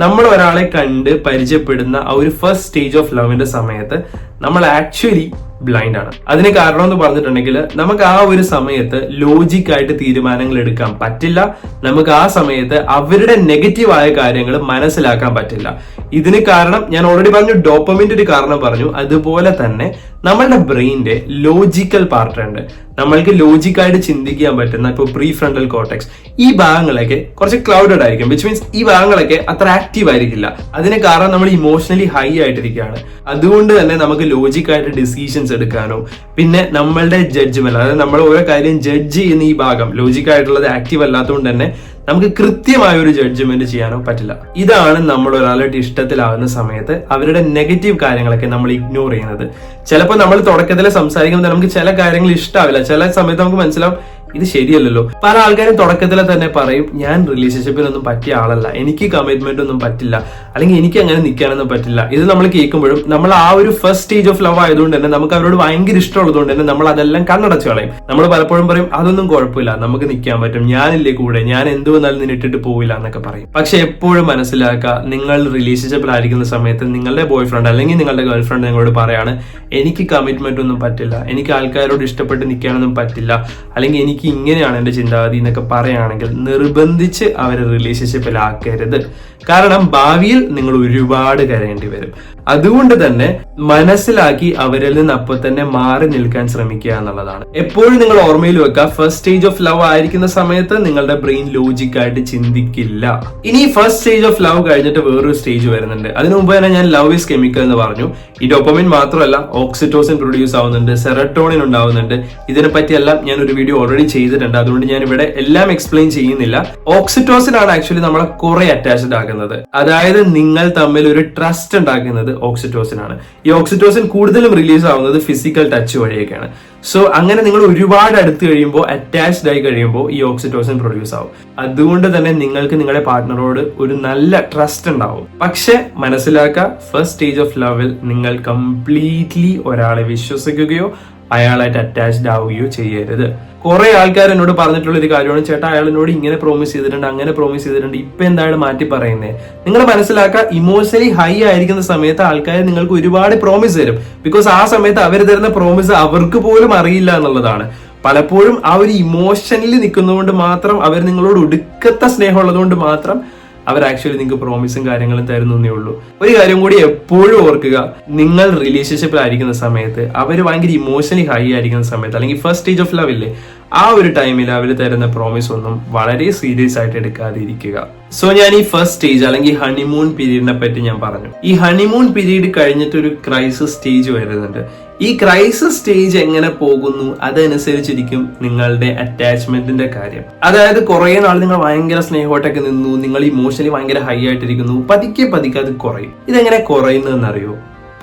നമ്മൾ ഒരാളെ കണ്ട് പരിചയപ്പെടുന്ന ആ ഒരു ഫസ്റ്റ് സ്റ്റേജ് ഓഫ് ലവിന്റെ സമയത്ത് നമ്മൾ ആക്ച്വലി ബ്ലൈൻഡ് ആണ്. അതിന് കാരണം എന്ന് പറഞ്ഞിട്ടുണ്ടെങ്കിൽ നമുക്ക് ആ ഒരു സമയത്ത് ലോജിക് ആയിട്ട് തീരുമാനങ്ങൾ എടുക്കാൻ പറ്റില്ല. നമുക്ക് ആ സമയത്ത് അവരുടെ നെഗറ്റീവായ കാര്യങ്ങൾ മനസ്സിലാക്കാൻ പറ്റില്ല. ഇതിന് കാരണം ഞാൻ ഓൾറെഡി പറഞ്ഞു ഡോപ്പമിന്റെ ഒരു കാരണം പറഞ്ഞു. അതുപോലെ തന്നെ നമ്മളുടെ ബ്രെയിനിന്റെ ലോജിക്കൽ പാർട്ട് ഉണ്ട്. നമ്മൾക്ക് ലോജിക്കായിട്ട് ചിന്തിക്കാൻ പറ്റുന്ന ഇപ്പോൾ പ്രീ ഫ്രണ്ടൽ കോട്ടക്സ് ഈ ഭാഗങ്ങളൊക്കെ കുറച്ച് ക്ലൗഡഡ് ആയിരിക്കും വിച്ച് മീൻസ് ഈ ഭാഗങ്ങളൊക്കെ അത്ര ആക്റ്റീവ് ആയിരിക്കില്ല. അതിന് കാരണം നമ്മൾ ഇമോഷണലി ഹൈ ആയിട്ടിരിക്കുകയാണ്. അതുകൊണ്ട് തന്നെ നമുക്ക് ലോജിക്കായിട്ട് ഡിസിഷൻസ് എടുക്കാനോ പിന്നെ നമ്മളുടെ ജഡ്ജ്മെന്റ് അതായത് നമ്മൾ ഓരോ കാര്യം ജഡ്ജ് ചെയ്യുന്ന ഈ ഭാഗം ലോജിക്കായിട്ടുള്ളത് ആക്റ്റീവ് അല്ലാത്തതുകൊണ്ട് തന്നെ നമുക്ക് കൃത്യമായ ഒരു ജഡ്ജ്മെന്റ് ചെയ്യാനോ പറ്റില്ല. ഇതാണ് നമ്മൾ ഒരാളുടെ ഇഷ്ടത്തിലാവുന്ന സമയത്ത് അവരുടെ നെഗറ്റീവ് കാര്യങ്ങളൊക്കെ നമ്മൾ ഇഗ്നോർ ചെയ്യുന്നത്. ചിലപ്പോൾ നമ്മൾ തുടക്കത്തിൽ സംസാരിക്കുമ്പോൾ നമുക്ക് ചില കാര്യങ്ങൾ ഇഷ്ടാവില്ല. ചില സമയത്ത് നമുക്ക് മനസ്സിലാവും ഇത് ശരിയല്ലല്ലോ. പല ആൾക്കാരും തുടക്കത്തിൽ തന്നെ പറയും ഞാൻ റിലേഷൻഷിപ്പിനൊന്നും പറ്റിയ ആളല്ല. എനിക്ക് കമ്മിറ്റ്മെന്റ് ഒന്നും പറ്റില്ല. അല്ലെങ്കിൽ എനിക്ക് അങ്ങനെ നിൽക്കാനൊന്നും പറ്റില്ല. ഇത് നമ്മൾ കേൾക്കുമ്പോഴും നമ്മൾ ആ ഒരു ഫസ്റ്റ് സ്റ്റേജ് ഓഫ് ലവ് ആയതുകൊണ്ട് തന്നെ നമുക്ക് അവരോട് ഭയങ്കര ഇഷ്ടമുള്ളതുകൊണ്ട് തന്നെ നമ്മൾ അതെല്ലാം കണ്ണടച്ചു കളയും. നമ്മൾ പലപ്പോഴും പറയും അതൊന്നും കുഴപ്പമില്ല. നമുക്ക് നിൽക്കാൻ പറ്റും. ഞാനില്ലേ കൂടെ? ഞാൻ എന്ത് വന്നാലും നിന്നിട്ടിട്ട് പോവില്ല എന്നൊക്കെ പറയും. പക്ഷെ എപ്പോഴും മനസ്സിലാക്കുക നിങ്ങൾ റിലേഷൻഷിപ്പിലായിരിക്കുന്ന സമയത്ത് നിങ്ങളുടെ ബോയ് ഫ്രണ്ട് അല്ലെങ്കിൽ നിങ്ങളുടെ ഗേൾ ഫ്രണ്ട് നിങ്ങളോട് പറയാണ് എനിക്ക് കമ്മിറ്റ്മെന്റ് ഒന്നും പറ്റില്ല. എനിക്ക് ആൾക്കാരോട് ഇഷ്ടപ്പെട്ട് നിൽക്കാനൊന്നും പറ്റില്ല. അല്ലെങ്കിൽ എനിക്ക് ഇങ്ങനെയാണ് എന്റെ ചിന്താഗതി എന്നൊക്കെ പറയുകയാണെങ്കിൽ നിർബന്ധിച്ച് അവരെ റിലേഷൻഷിപ്പിലാക്കരുത് കാരണം ഭാവിയിൽ നിങ്ങൾ ഒരുപാട് കരയേണ്ടി വരും. അതുകൊണ്ട് തന്നെ മനസ്സിലാക്കി അവരിൽ നിന്ന് അപ്പൊ തന്നെ മാറി നിൽക്കാൻ ശ്രമിക്കുക എന്നുള്ളതാണ്. എപ്പോഴും നിങ്ങൾ ഓർമ്മയിൽ വെക്കുക ഫസ്റ്റ് സ്റ്റേജ് ഓഫ് ലവ് ആയിരിക്കുന്ന സമയത്ത് നിങ്ങളുടെ ബ്രെയിൻ ലോജിക്കായിട്ട് ചിന്തിക്കില്ല. ഇനി ഫസ്റ്റ് സ്റ്റേജ് ഓഫ് ലവ് കഴിഞ്ഞിട്ട് വേറൊരു സ്റ്റേജ് വരുന്നുണ്ട്. അതിനു മുമ്പ് തന്നെ ഞാൻ ലവ് ഇസ് കെമിക്കൽ എന്ന് പറഞ്ഞു. ഈ ഡോപ്പമിൻ മാത്രമല്ല ഓക്സിറ്റോസിൻ പ്രൊഡ്യൂസ് ആവുന്നുണ്ട് സെറട്ടോണിൻ ഉണ്ടാവുന്നുണ്ട്. ഇതിനെ പറ്റിയെല്ലാം ഞാൻ ഒരു വീഡിയോ ഓൾറെഡി ചെയ്തിട്ടുണ്ട്. അതുകൊണ്ട് ഞാൻ ഇവിടെ എല്ലാം എക്സ്പ്ലെയിൻ ചെയ്യുന്നില്ല. ഓക്സിറ്റോസിൻ ആണ് ആക്ച്വലി നമ്മളെ കുറെ അറ്റാച്ച്ഡ് ആക്കുന്നത് അതായത് നിങ്ങൾ തമ്മിൽ ഒരു ട്രസ്റ്റ് ഉണ്ടാക്കുന്നത് ഓക്സിറ്റോസിൻ ആണ്. ഈ ഓക്സിറ്റോസിൻ കൂടുതലും റിലീസ് ആവുന്നത് ഫിസിക്കൽ ടച്ച് വഴിയൊക്കെയാണ്. സോ അങ്ങനെ നിങ്ങൾ ഒരുപാട് അടുത്ത് കഴിയുമ്പോൾ അറ്റാച്ച്ഡ് ആയി കഴിയുമ്പോൾ ഈ ഓക്സിറ്റോസിൻ പ്രൊഡ്യൂസ് ആവും. അതുകൊണ്ട് തന്നെ നിങ്ങൾക്ക് നിങ്ങളുടെ പാർട്ട്ണറോട് ഒരു നല്ല ട്രസ്റ്റ് ഉണ്ടാവും. പക്ഷെ മനസ്സിലാക്കുക ഫസ്റ്റ് സ്റ്റേജ് ഓഫ് ലവിൽ നിങ്ങൾ കംപ്ലീറ്റ്ലി ഒരാളെ വിശ്വസിക്കുകയോ അയാളായിട്ട് അറ്റാച്ച്ഡ് ആവുകയോ ചെയ്യരുത്. കുറെ ആൾക്കാർ എന്നോട് പറഞ്ഞിട്ടുള്ള ഒരു കാര്യമാണ്. ചേട്ടാ അയാൾ എന്നോട് ഇങ്ങനെ പ്രോമിസ് ചെയ്തിട്ടുണ്ട് അങ്ങനെ പ്രോമിസ് ചെയ്തിട്ടുണ്ട്. ഇപ്പൊ എന്താണ് മാറ്റി പറയുന്നത് നിങ്ങൾ മനസ്സിലാക്കുക ഇമോഷണലി ഹൈ ആയിരിക്കുന്ന സമയത്ത് ആൾക്കാർ നിങ്ങൾക്ക് ഒരുപാട് പ്രോമിസ് തരും. ബിക്കോസ് ആ സമയത്ത് അവർ തരുന്ന പ്രോമിസ് അവർക്ക് പോലും അറിയില്ല എന്നുള്ളതാണ്. പലപ്പോഴും ആ ഒരു ഇമോഷനിൽ നിൽക്കുന്നതുകൊണ്ട് മാത്രം അവർ നിങ്ങളോട് ഒടുക്കത്തെ സ്നേഹമുള്ളതുകൊണ്ട് മാത്രം അവർ ആക്ച്വലി നിങ്ങൾക്ക് പ്രോമിസും കാര്യങ്ങളും തരുന്നേ ഉള്ളൂ. ഒരു കാര്യം കൂടി എപ്പോഴും ഓർക്കുക നിങ്ങൾ റിലേഷൻഷിപ്പിൽ ആയിരിക്കുന്ന സമയത്ത് അവർ ഭയങ്കര ഇമോഷണലി ഹൈ ആയിരിക്കുന്ന സമയത്ത് അല്ലെങ്കിൽ ഫസ്റ്റ് സ്റ്റേജ് ഓഫ് ലവ് ഇല്ലേ ആ ഒരു ടൈമിൽ അവർ തരുന്ന പ്രോമിസ് ഒന്നും വളരെ സീരിയസ് ആയിട്ട് എടുക്കാതിരിക്കുക. സോ ഞാൻ ഈ ഫസ്റ്റ് സ്റ്റേജ് അല്ലെങ്കിൽ ഹണിമൂൺ പീരീഡിനെ പറ്റി ഞാൻ പറഞ്ഞു. ഈ ഹണിമൂൺ പീരീഡ് കഴിഞ്ഞിട്ട് ഒരു ക്രൈസിസ് സ്റ്റേജ് വരുന്നുണ്ട്. ഈ ക്രൈസിസ് സ്റ്റേജ് എങ്ങനെ പോകുന്നു? അതനുസരിച്ചിരിക്കും നിങ്ങളുടെ അറ്റാച്ച്മെന്റിന്റെ കാര്യം. അതായത് കുറെ നാൾ നിങ്ങൾ ഭയങ്കര സ്നേഹമായിട്ടൊക്കെ നിന്നു. നിങ്ങൾ ഇമോഷണലി ഭയങ്കര ഹൈ ആയിട്ടിരിക്കുന്നു. പതുക്കെ പതുക്കെ അത് കുറയും. ഇതെങ്ങനെ കുറയുന്നതെന്നറിയോ?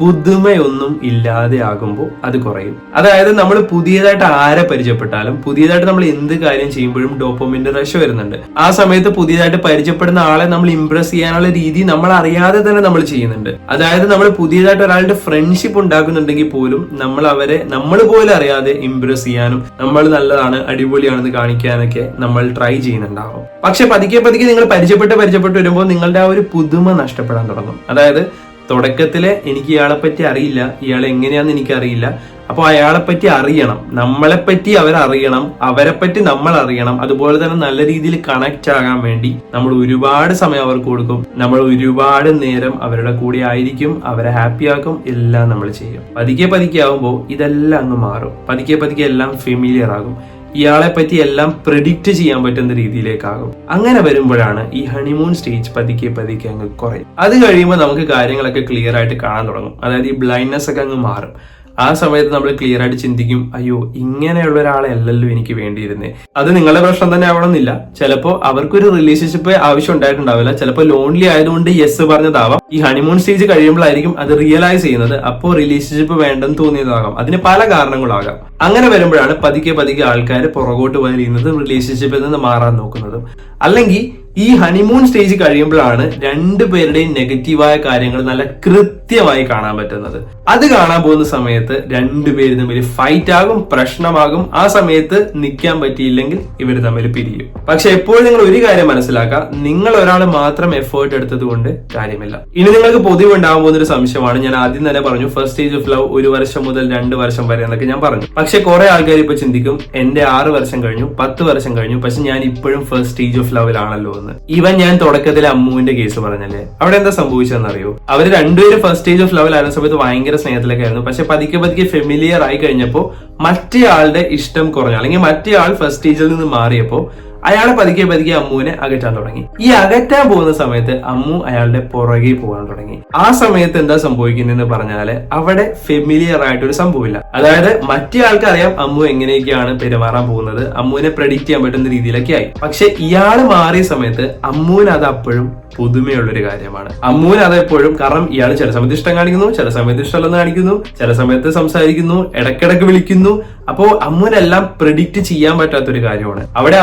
പുതുമയൊന്നും ഇല്ലാതെ ആകുമ്പോൾ അത് കുറയും. അതായത് നമ്മൾ പുതിയതായിട്ട് ആരെ പരിചയപ്പെട്ടാലും പുതിയതായിട്ട് നമ്മൾ എന്ത് കാര്യം ചെയ്യുമ്പോഴും ഡോപ്പമിന്റെ റഷ് വരുന്നുണ്ട്. ആ സമയത്ത് പുതിയതായിട്ട് പരിചയപ്പെടുന്ന ആളെ നമ്മൾ ഇംപ്രസ് ചെയ്യാനുള്ള രീതി നമ്മൾ അറിയാതെ തന്നെ നമ്മൾ ചെയ്യുന്നുണ്ട്. അതായത് നമ്മൾ പുതിയതായിട്ട് ഒരാളുടെ ഫ്രണ്ട്ഷിപ്പ് ഉണ്ടാക്കുന്നുണ്ടെങ്കിൽ പോലും നമ്മൾ അവരെ നമ്മൾ പോലും അറിയാതെ ഇംപ്രസ് ചെയ്യാനും നമ്മൾ നല്ലതാണ് അടിപൊളിയാണെന്ന് കാണിക്കാനൊക്കെ നമ്മൾ ട്രൈ ചെയ്യുന്നുണ്ടാവും. പക്ഷെ പതുക്കെ പതുക്കെ നിങ്ങൾ പരിചയപ്പെട്ട് പരിചയപ്പെട്ട് വരുമ്പോൾ നിങ്ങളുടെ ആ ഒരു പുതുമ നഷ്ടപ്പെടാൻ തുടങ്ങും. അതായത് തുടക്കത്തിലെ എനിക്ക് ഇയാളെ പറ്റി അറിയില്ല. ഇയാൾ എങ്ങനെയാന്ന് എനിക്കറിയില്ല. അപ്പോൾ അയാളെ പറ്റി അറിയണം. നമ്മളെ പറ്റി അവരറിയണം അവരെ പറ്റി നമ്മൾ അറിയണം. അതുപോലെ തന്നെ നല്ല രീതിയിൽ കണക്ട് ആകാൻ വേണ്ടി നമ്മൾ ഒരുപാട് സമയം അവർക്ക് കൊടുക്കും. നമ്മൾ ഒരുപാട് നേരം അവരുടെ കൂടെ ആയിരിക്കും. അവരെ ഹാപ്പി ആക്കും. എല്ലാം നമ്മൾ ചെയ്യും. പതുക്കെ പതുക്കെ ആകുമ്പോൾ ഇതെല്ലാം അങ്ങ് മാറും. പതുക്കെ പതുക്കെ എല്ലാം ഫെമിലിയർ ആകും. ഇയാളെ പറ്റി എല്ലാം പ്രിഡിക്റ്റ് ചെയ്യാൻ പറ്റുന്ന രീതിയിലേക്കാകും. അങ്ങനെ വരുമ്പോഴാണ് ഈ ഹണിമൂൺ സ്റ്റേജ് പതുക്കെ പതുക്കെ അങ്ങ് കുറയും. അത് കഴിയുമ്പോൾ നമുക്ക് കാര്യങ്ങളൊക്കെ ക്ലിയർ ആയിട്ട് കാണാൻ തുടങ്ങും. അതായത് ഈ ബ്ലൈൻഡ്നെസ് ഒക്കെ അങ്ങ് മാറും. ആ സമയത്ത് നമ്മൾ ക്ലിയർ ആയിട്ട് ചിന്തിക്കും അയ്യോ ഇങ്ങനെയുള്ള ഒരാളെ അല്ലല്ലോ എനിക്ക് വേണ്ടിയിരുന്നേ. അത് നിങ്ങളുടെ പ്രശ്നം തന്നെ ആവണമെന്നില്ല. ചിലപ്പോൾ അവർക്കൊരു റിലേഷൻഷിപ്പ് ആവശ്യം ഉണ്ടായിട്ടുണ്ടാവില്ല. ചിലപ്പോ ലോൺലി ആയതുകൊണ്ട് യെസ് പറഞ്ഞതാവാം. ഈ ഹണിമൂൺ സ്റ്റേജ് കഴിയുമ്പോഴായിരിക്കും അത് റിയലൈസ് ചെയ്യുന്നത്. അപ്പോ റിലേഷൻഷിപ്പ് വേണ്ടെന്ന് തോന്നിയതാകാം. അതിന് പല കാരണങ്ങളാകാം. അങ്ങനെ വരുമ്പോഴാണ് പതുക്കെ പതുക്കെ ആൾക്കാർ പുറകോട്ട് വരുന്നത് റിലേഷൻഷിപ്പിൽ നിന്ന് മാറാൻ നോക്കുന്നത്. അല്ലെങ്കിൽ ഈ ഹണിമൂൺ സ്റ്റേജ് കഴിയുമ്പോഴാണ് രണ്ടുപേരുടെയും നെഗറ്റീവായ കാര്യങ്ങൾ നല്ല കൃത്യമായി കാണാൻ പറ്റുന്നത്. അത് കാണാൻ പോകുന്ന സമയത്ത് രണ്ടുപേരും തമ്മിൽ ഫൈറ്റ് ആകും പ്രശ്നമാകും. ആ സമയത്ത് നിൽക്കാൻ പറ്റിയില്ലെങ്കിൽ ഇവർ തമ്മിൽ പിരിയും. പക്ഷെ എപ്പോഴും നിങ്ങൾ ഒരു കാര്യം മനസ്സിലാക്കുക നിങ്ങൾ ഒരാൾ മാത്രം എഫേർട്ട് എടുത്തത് കൊണ്ട് കാര്യമില്ല. ഇനി നിങ്ങൾക്ക് പൊതുവെ ഉണ്ടാകാൻ പോകുന്ന ഒരു സംശയമാണ് ഞാൻ ആദ്യം തന്നെ പറഞ്ഞു ഫസ്റ്റ് സ്റ്റേജ് ഓഫ് ലവ് ഒരു വർഷം മുതൽ രണ്ട് വർഷം വരെ എന്നൊക്കെ ഞാൻ പറഞ്ഞു. പക്ഷെ കുറെ ആൾക്കാർ ഇപ്പൊ ചിന്തിക്കും എന്റെ ആറ് വർഷം കഴിഞ്ഞു പത്ത് വർഷം കഴിഞ്ഞു പക്ഷെ ഞാൻ ഇപ്പോഴും ഫസ്റ്റ് സ്റ്റേജ് ഓഫ് ലവിലാണല്ലോ എന്ന് ഇവൻ ഞാൻ തുടക്കത്തിൽ അമ്മുവിന്റെ കേസ് പറഞ്ഞല്ലേ? അവിടെ എന്താ സംഭവിച്ചതെന്ന് അറിയോ? അവർ രണ്ടുപേരും ഫസ്റ്റ് സ്റ്റേജ് ഓഫ് ലവിലായിരുന്ന സമയത്ത് ഭയങ്കര സ്നേഹത്തിലൊക്കെ ആയിരുന്നു പക്ഷെ പതുക്കെ പതുക്കെ ഫെമിലിയർ ആയി കഴിഞ്ഞപ്പോൾ മറ്റേ ആളുടെ ഇഷ്ടം കുറഞ്ഞു. അല്ലെങ്കിൽ മറ്റേ ആൾ ഫസ്റ്റ് സ്റ്റേജിൽ നിന്ന് മാറിയപ്പോ അയാളെ പതുക്കെ പതുക്കെ അമ്മുവിനെ അകറ്റാൻ തുടങ്ങി. ഈ അകറ്റാൻ പോകുന്ന സമയത്ത് അമ്മു അയാളുടെ പുറകെ പോകാൻ തുടങ്ങി. ആ സമയത്ത് എന്താ സംഭവിക്കുന്നതെന്ന് പറഞ്ഞാൽ അവിടെ ഫെമിലിയർ ആയിട്ടൊരു സംഭവമില്ല. അതായത് മറ്റേ ആൾക്കറിയാം അമ്മു എങ്ങനെയൊക്കെയാണ് പെരുമാറാൻ പോകുന്നത്. അമ്മുവിനെ പ്രഡിക്റ്റ് ചെയ്യാൻ പറ്റുന്ന രീതിയിലൊക്കെ ആയി. പക്ഷെ ഇയാൾ മാറിയ സമയത്ത് അമ്മുവിന് അത് അപ്പോഴും പുതുമയുള്ള ഒരു കാര്യമാണ്. അമ്മുവിന് അത് എപ്പോഴും കാരണം ഇയാൾ ചില സമയത്ത് ഇഷ്ടം കാണിക്കുന്നു ചില സമയത്ത് ഇഷ്ടമല്ലെന്ന് കാണിക്കുന്നു ചില സമയത്ത് സംസാരിക്കുന്നു ഇടക്കിടക്ക് വിളിക്കുന്നു. അപ്പോ അമ്മുവിനെല്ലാം പ്രെഡിക്റ്റ് ചെയ്യാൻ പറ്റാത്തൊരു കാര്യമാണ്. അവിടെ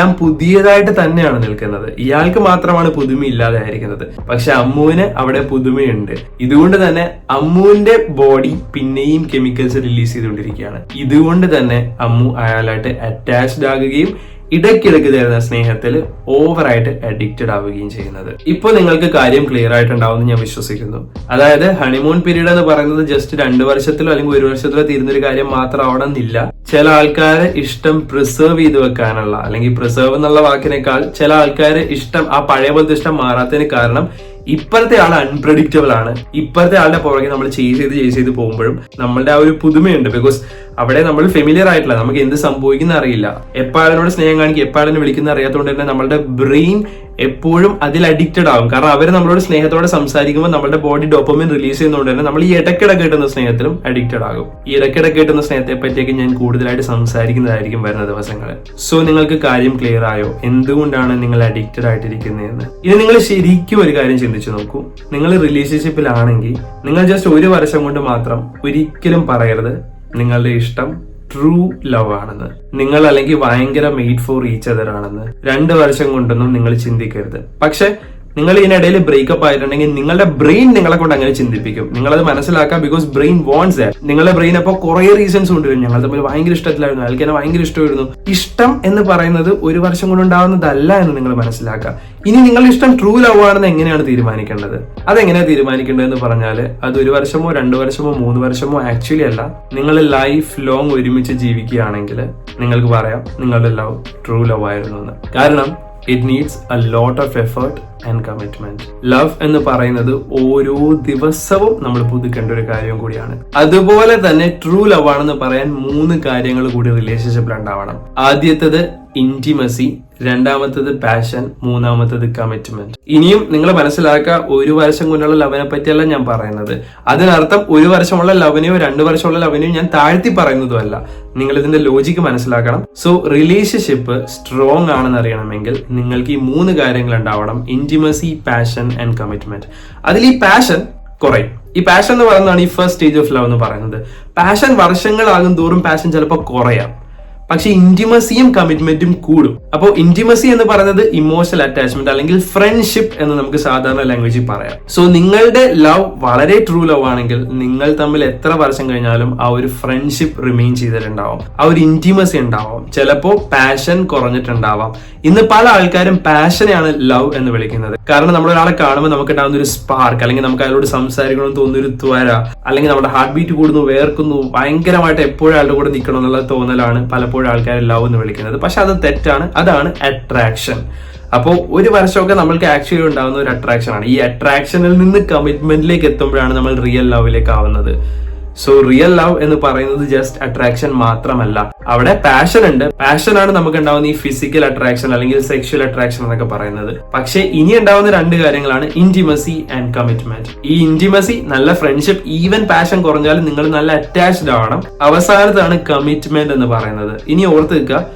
അമ്മുവിനെല്ലാം പുതിയതായിട്ട് തന്നെയാണ് നിൽക്കുന്നത്. ഇയാൾക്ക് മാത്രമാണ് പുതുമ ഇല്ലാതെ ആയിരിക്കുന്നത്. പക്ഷെ അമ്മുവിന് അവിടെ പുതുമയുണ്ട്. ഇതുകൊണ്ട് തന്നെ അമ്മുവിന്റെ ബോഡി പിന്നെയും കെമിക്കൽസ് റിലീസ് ചെയ്തുകൊണ്ടിരിക്കുകയാണ്. ഇതുകൊണ്ട് തന്നെ അമ്മു അയാളായിട്ട് അറ്റാച്ച്ഡ് ആകുകയും ഇടയ്ക്കിടയ്ക്ക് തരുന്ന സ്നേഹത്തിൽ ഓവറായിട്ട് അഡിക്റ്റഡ് ആവുകയും ചെയ്യുന്നത്. ഇപ്പൊ നിങ്ങൾക്ക് കാര്യം ക്ലിയർ ആയിട്ടുണ്ടാവും ഞാൻ വിശ്വസിക്കുന്നു. അതായത് ഹണിമൂൺ പീരീഡ് എന്ന് പറയുന്നത് ജസ്റ്റ് രണ്ടു വർഷത്തിലോ അല്ലെങ്കിൽ ഒരു വർഷത്തിലോ തീരുന്ന ഒരു കാര്യം മാത്രം ആവണമെന്നില്ല ചില ആൾക്കാരെ ഇഷ്ടം പ്രിസേർവ് ചെയ്ത് വെക്കാനുള്ള അല്ലെങ്കിൽ പ്രിസേർവ് എന്നുള്ള വാക്കിനേക്കാൾ ചില ആൾക്കാരെ ഇഷ്ടം ആ പഴയ പോലത്തെ ഇഷ്ടം മാറാത്തതിന് കാരണം ഇപ്പോഴത്തെ ആൾ അൺപ്രഡിക്റ്റബിൾ ആണ്. ഇപ്പോഴത്തെ ആളുടെ പുറകെ നമ്മൾ ചെയ്ത് ചെയ്ത് ചെയ്ത് ചെയ്ത് പോകുമ്പോഴും നമ്മളുടെ ആ ഒരു പുതുമയുണ്ട്. ബിക്കോസ് അവിടെ നമ്മൾ ഫെമിലിയർ ആയിട്ടില്ല. നമുക്ക് എന്ത് സംഭവിക്കുന്ന അറിയില്ല. എപ്പാളിനോട് സ്നേഹം കാണിക്കും എപ്പാളിനെ വിളിക്കുന്ന അറിയാത്തതുകൊണ്ട് തന്നെ നമ്മളുടെ ബ്രെയിൻ എപ്പോഴും അതിൽ അഡിക്റ്റഡ് ആകും കാരണം അവർ നമ്മളോട് സ്നേഹത്തോടെ സംസാരിക്കുമ്പോൾ നമ്മുടെ ബോഡി ഡോപ്പമിൻ റിലീസ് ചെയ്യുന്നതുകൊണ്ട് തന്നെ നമ്മൾ ഈ ഇടയ്ക്കിടയ്ക്ക് കിട്ടുന്ന സ്നേഹത്തിലും അഡിക്റ്റഡ് ആകും. ഈ ഇടയ്ക്കിടയ്ക്ക് കിട്ടുന്ന സ്നേഹത്തെ പറ്റിയൊക്കെ ഞാൻ കൂടുതലായിട്ട് സംസാരിക്കുന്നതായിരിക്കും വരുന്ന ദിവസങ്ങൾ സോ നിങ്ങൾക്ക് കാര്യം ക്ലിയർ ആയോ? എന്തുകൊണ്ടാണ് നിങ്ങൾ അഡിക്റ്റഡ് ആയിട്ടിരിക്കുന്നതെന്ന്? ഇനി നിങ്ങൾ ശരിക്കും ഒരു കാര്യം ചിന്തിച്ചു നോക്കൂ. നിങ്ങൾ റിലേഷൻഷിപ്പിലാണെങ്കിൽ നിങ്ങൾ ജസ്റ്റ് ഒരു വർഷം കൊണ്ട് മാത്രം ഒരിക്കലും പറയരുത്. നിങ്ങളുടെ ഇഷ്ടം ട്രൂ ലവ് ആണെന്ന്. നിങ്ങൾ അല്ലെങ്കിൽ ഭയങ്കര മെയ്ഡ് ഫോർ ഈച്ച് അതർ ആണെന്ന്. രണ്ട് വർഷം കൊണ്ടൊന്നും നിങ്ങൾ ചിന്തിക്കരുത്. പക്ഷെ നിങ്ങൾ ഇതിനിടയിൽ ബ്രേക്കപ്പ് ആയിട്ടുണ്ടെങ്കിൽ നിങ്ങളുടെ ബ്രെയിൻ നിങ്ങളെ കൊണ്ട് അങ്ങനെ ചിന്തിപ്പിക്കും. നിങ്ങളത് മനസ്സിലാക്കാം ബിക്കോസ് ബ്രെയിൻ വോൺസ് ദാറ്റ് നിങ്ങളുടെ ബ്രെയിൻ അപ്പോൾ കുറേ റീസൺസ് കൊണ്ടുവരും ഞങ്ങൾ തമ്മിൽ ഭയങ്കര ഇഷ്ടത്തിലായിരുന്നു. അയാൾക്ക് എന്നെ ഭയങ്കര ഇഷ്ടമായിരുന്നു. ഇഷ്ടം എന്ന് പറയുന്നത് ഒരു വർഷം കൊണ്ട് ഉണ്ടാവുന്നതല്ല എന്ന് നിങ്ങൾ മനസ്സിലാക്കുക. ഇനി നിങ്ങളുടെ ഇഷ്ടം ട്രൂ ലവ് ആണെന്ന് എങ്ങനെയാണ് തീരുമാനിക്കേണ്ടത്? അതെങ്ങനെയാണ് തീരുമാനിക്കേണ്ടതെന്ന് പറഞ്ഞാൽ അത് ഒരു വർഷമോ രണ്ട് വർഷമോ മൂന്ന് വർഷമോ ആക്ച്വലി അല്ല. നിങ്ങൾ ലൈഫ് ലോങ് ഒരുമിച്ച് ജീവിക്കുകയാണെങ്കിൽ നിങ്ങൾക്ക് പറയാം നിങ്ങളുടെ ലവ് ട്രൂ ലവ് ആയിരുന്നു എന്ന്. കാരണം it needs a lot of effort and commitment love എന്ന് പറയുന്നത് ഓരോ ദിവസവും നമ്മൾ പുതുക്കേണ്ട ഒരു കാര്യം കൂടിയാണ്. അതുപോലെ തന്നെ ട്രൂ ലവ് ആണെന്ന് പറയാൻ മൂന്ന് കാര്യങ്ങൾ കൂടി റിലേഷൻഷിപ്പിൽ ഉണ്ടാവണം. ആദ്യത്തത് ഇന്റിമസി രണ്ടാമത്തത് പാഷൻ മൂന്നാമത്തത് കമ്മിറ്റ്മെന്റ് ഇനിയും നിങ്ങൾ മനസ്സിലാക്കുക ഒരു വർഷം കൊണ്ടുള്ള ലവനെ പറ്റിയല്ല ഞാൻ പറയുന്നത്. അതിനർത്ഥം ഒരു വർഷമുള്ള ലവനെയോ രണ്ട് വർഷമുള്ള ലവനെയോ ഞാൻ താഴ്ത്തി പറയുന്നതുമല്ല. നിങ്ങൾ ഇതിന്റെ ലോജിക്ക് മനസ്സിലാക്കണം. സോ റിലേഷൻഷിപ്പ് സ്ട്രോങ് ആണെന്ന് അറിയണമെങ്കിൽ നിങ്ങൾക്ക് ഈ മൂന്ന് കാര്യങ്ങൾ ഉണ്ടാവണം. ഇന്റിമസി പാഷൻ ആൻഡ് കമ്മിറ്റ്മെന്റ് അതിൽ ഈ പാഷൻ കുറയും. ഈ പാഷൻ എന്ന് പറയുന്നതാണ് ഈ ഫസ്റ്റ് സ്റ്റേജ് ഓഫ് ലവ് എന്ന് പറയുന്നത്. പാഷൻ വർഷങ്ങളാകും തോറും പാഷൻ ചിലപ്പോൾ കുറയാം. പക്ഷെ ഇന്റിമസിയും കമ്മിറ്റ്മെന്റും കൂടും. അപ്പോൾ ഇന്റിമസി എന്ന് പറയുന്നത് ഇമോഷണൽ അറ്റാച്ച്മെന്റ് അല്ലെങ്കിൽ ഫ്രണ്ട്ഷിപ്പ് എന്ന് നമുക്ക് സാധാരണ ലാംഗ്വേജിൽ പറയാം. സോ നിങ്ങളുടെ ലവ് വളരെ ട്രൂ ലവ് ആണെങ്കിൽ നിങ്ങൾ തമ്മിൽ എത്ര വർഷം കഴിഞ്ഞാലും ആ ഒരു ഫ്രണ്ട്ഷിപ്പ് റിമെയിൻ ചെയ്തിട്ടുണ്ടാവും. ആ ഒരു ഇന്റിമസി ഉണ്ടാവും. ചിലപ്പോ പാഷൻ കുറഞ്ഞിട്ടുണ്ടാവാം. ഇന്ന് പല ആൾക്കാരും പാഷനെയാണ് ലവ് എന്ന് വിളിക്കുന്നത്. കാരണം നമ്മൾ ഒരാളെ കാണുമ്പോൾ നമുക്ക് ഉണ്ടാകുന്ന ഒരു സ്പാർക്ക് അല്ലെങ്കിൽ നമുക്ക് അയാളോട് സംസാരിക്കണമെന്ന് തോന്നുന്ന ഒരു ത്വര അല്ലെങ്കിൽ നമ്മുടെ ഹാർട്ട് ബീറ്റ് കൂടുന്നു വേർക്കുന്നു ഭയങ്കരമായിട്ട് എപ്പോഴും അയാളുടെ കൂടെ നിൽക്കണം എന്നുള്ള തോന്നലാണ് പലപ്പോഴും ആൾക്കാർ ലവ് എന്ന് വിളിക്കുന്നത്. പക്ഷെ അത് തെറ്റാണ്. അതാണ് അട്രാക്ഷൻ അപ്പോൾ ഒരു വർഷമൊക്കെ നമ്മൾക്ക് ആക്ച്വലി ഉണ്ടാകുന്ന ഒരു അട്രാക്ഷൻ ആണ്. ഈ അട്രാക്ഷനിൽ നിന്ന് കമ്മിറ്റ്മെന്റിലേക്ക് എത്തുമ്പോഴാണ് നമ്മൾ റിയൽ ലവിലേക്ക് ആവുന്നത്. സോ റിയൽ ലവ് എന്ന് പറയുന്നത് ജസ്റ്റ് അട്രാക്ഷൻ മാത്രമല്ല. അവിടെ പാഷൻ ഉണ്ട്. പാഷൻ ആണ് നമുക്ക് ഉണ്ടാവുന്ന ഈ ഫിസിക്കൽ അട്രാക്ഷൻ അല്ലെങ്കിൽ സെക്ഷൽ അട്രാക്ഷൻ എന്നൊക്കെ പറയുന്നത്. പക്ഷേ ഇനി ഉണ്ടാവുന്ന രണ്ട് കാര്യങ്ങളാണ് ഇന്റിമസി ആൻഡ് കമ്മിറ്റ്മെന്റ് ഈ ഇന്റിമസി നല്ല ഫ്രണ്ട്ഷിപ്പ് ഈവൻ പാഷൻ കുറഞ്ഞാലും നിങ്ങൾ നല്ല അറ്റാച്ച്ഡ് ആവണം. അവസാനത്താണ് കമ്മിറ്റ്മെന്റ് എന്ന് പറയുന്നത്. ഇനി ഓർത്ത് വെക്കുക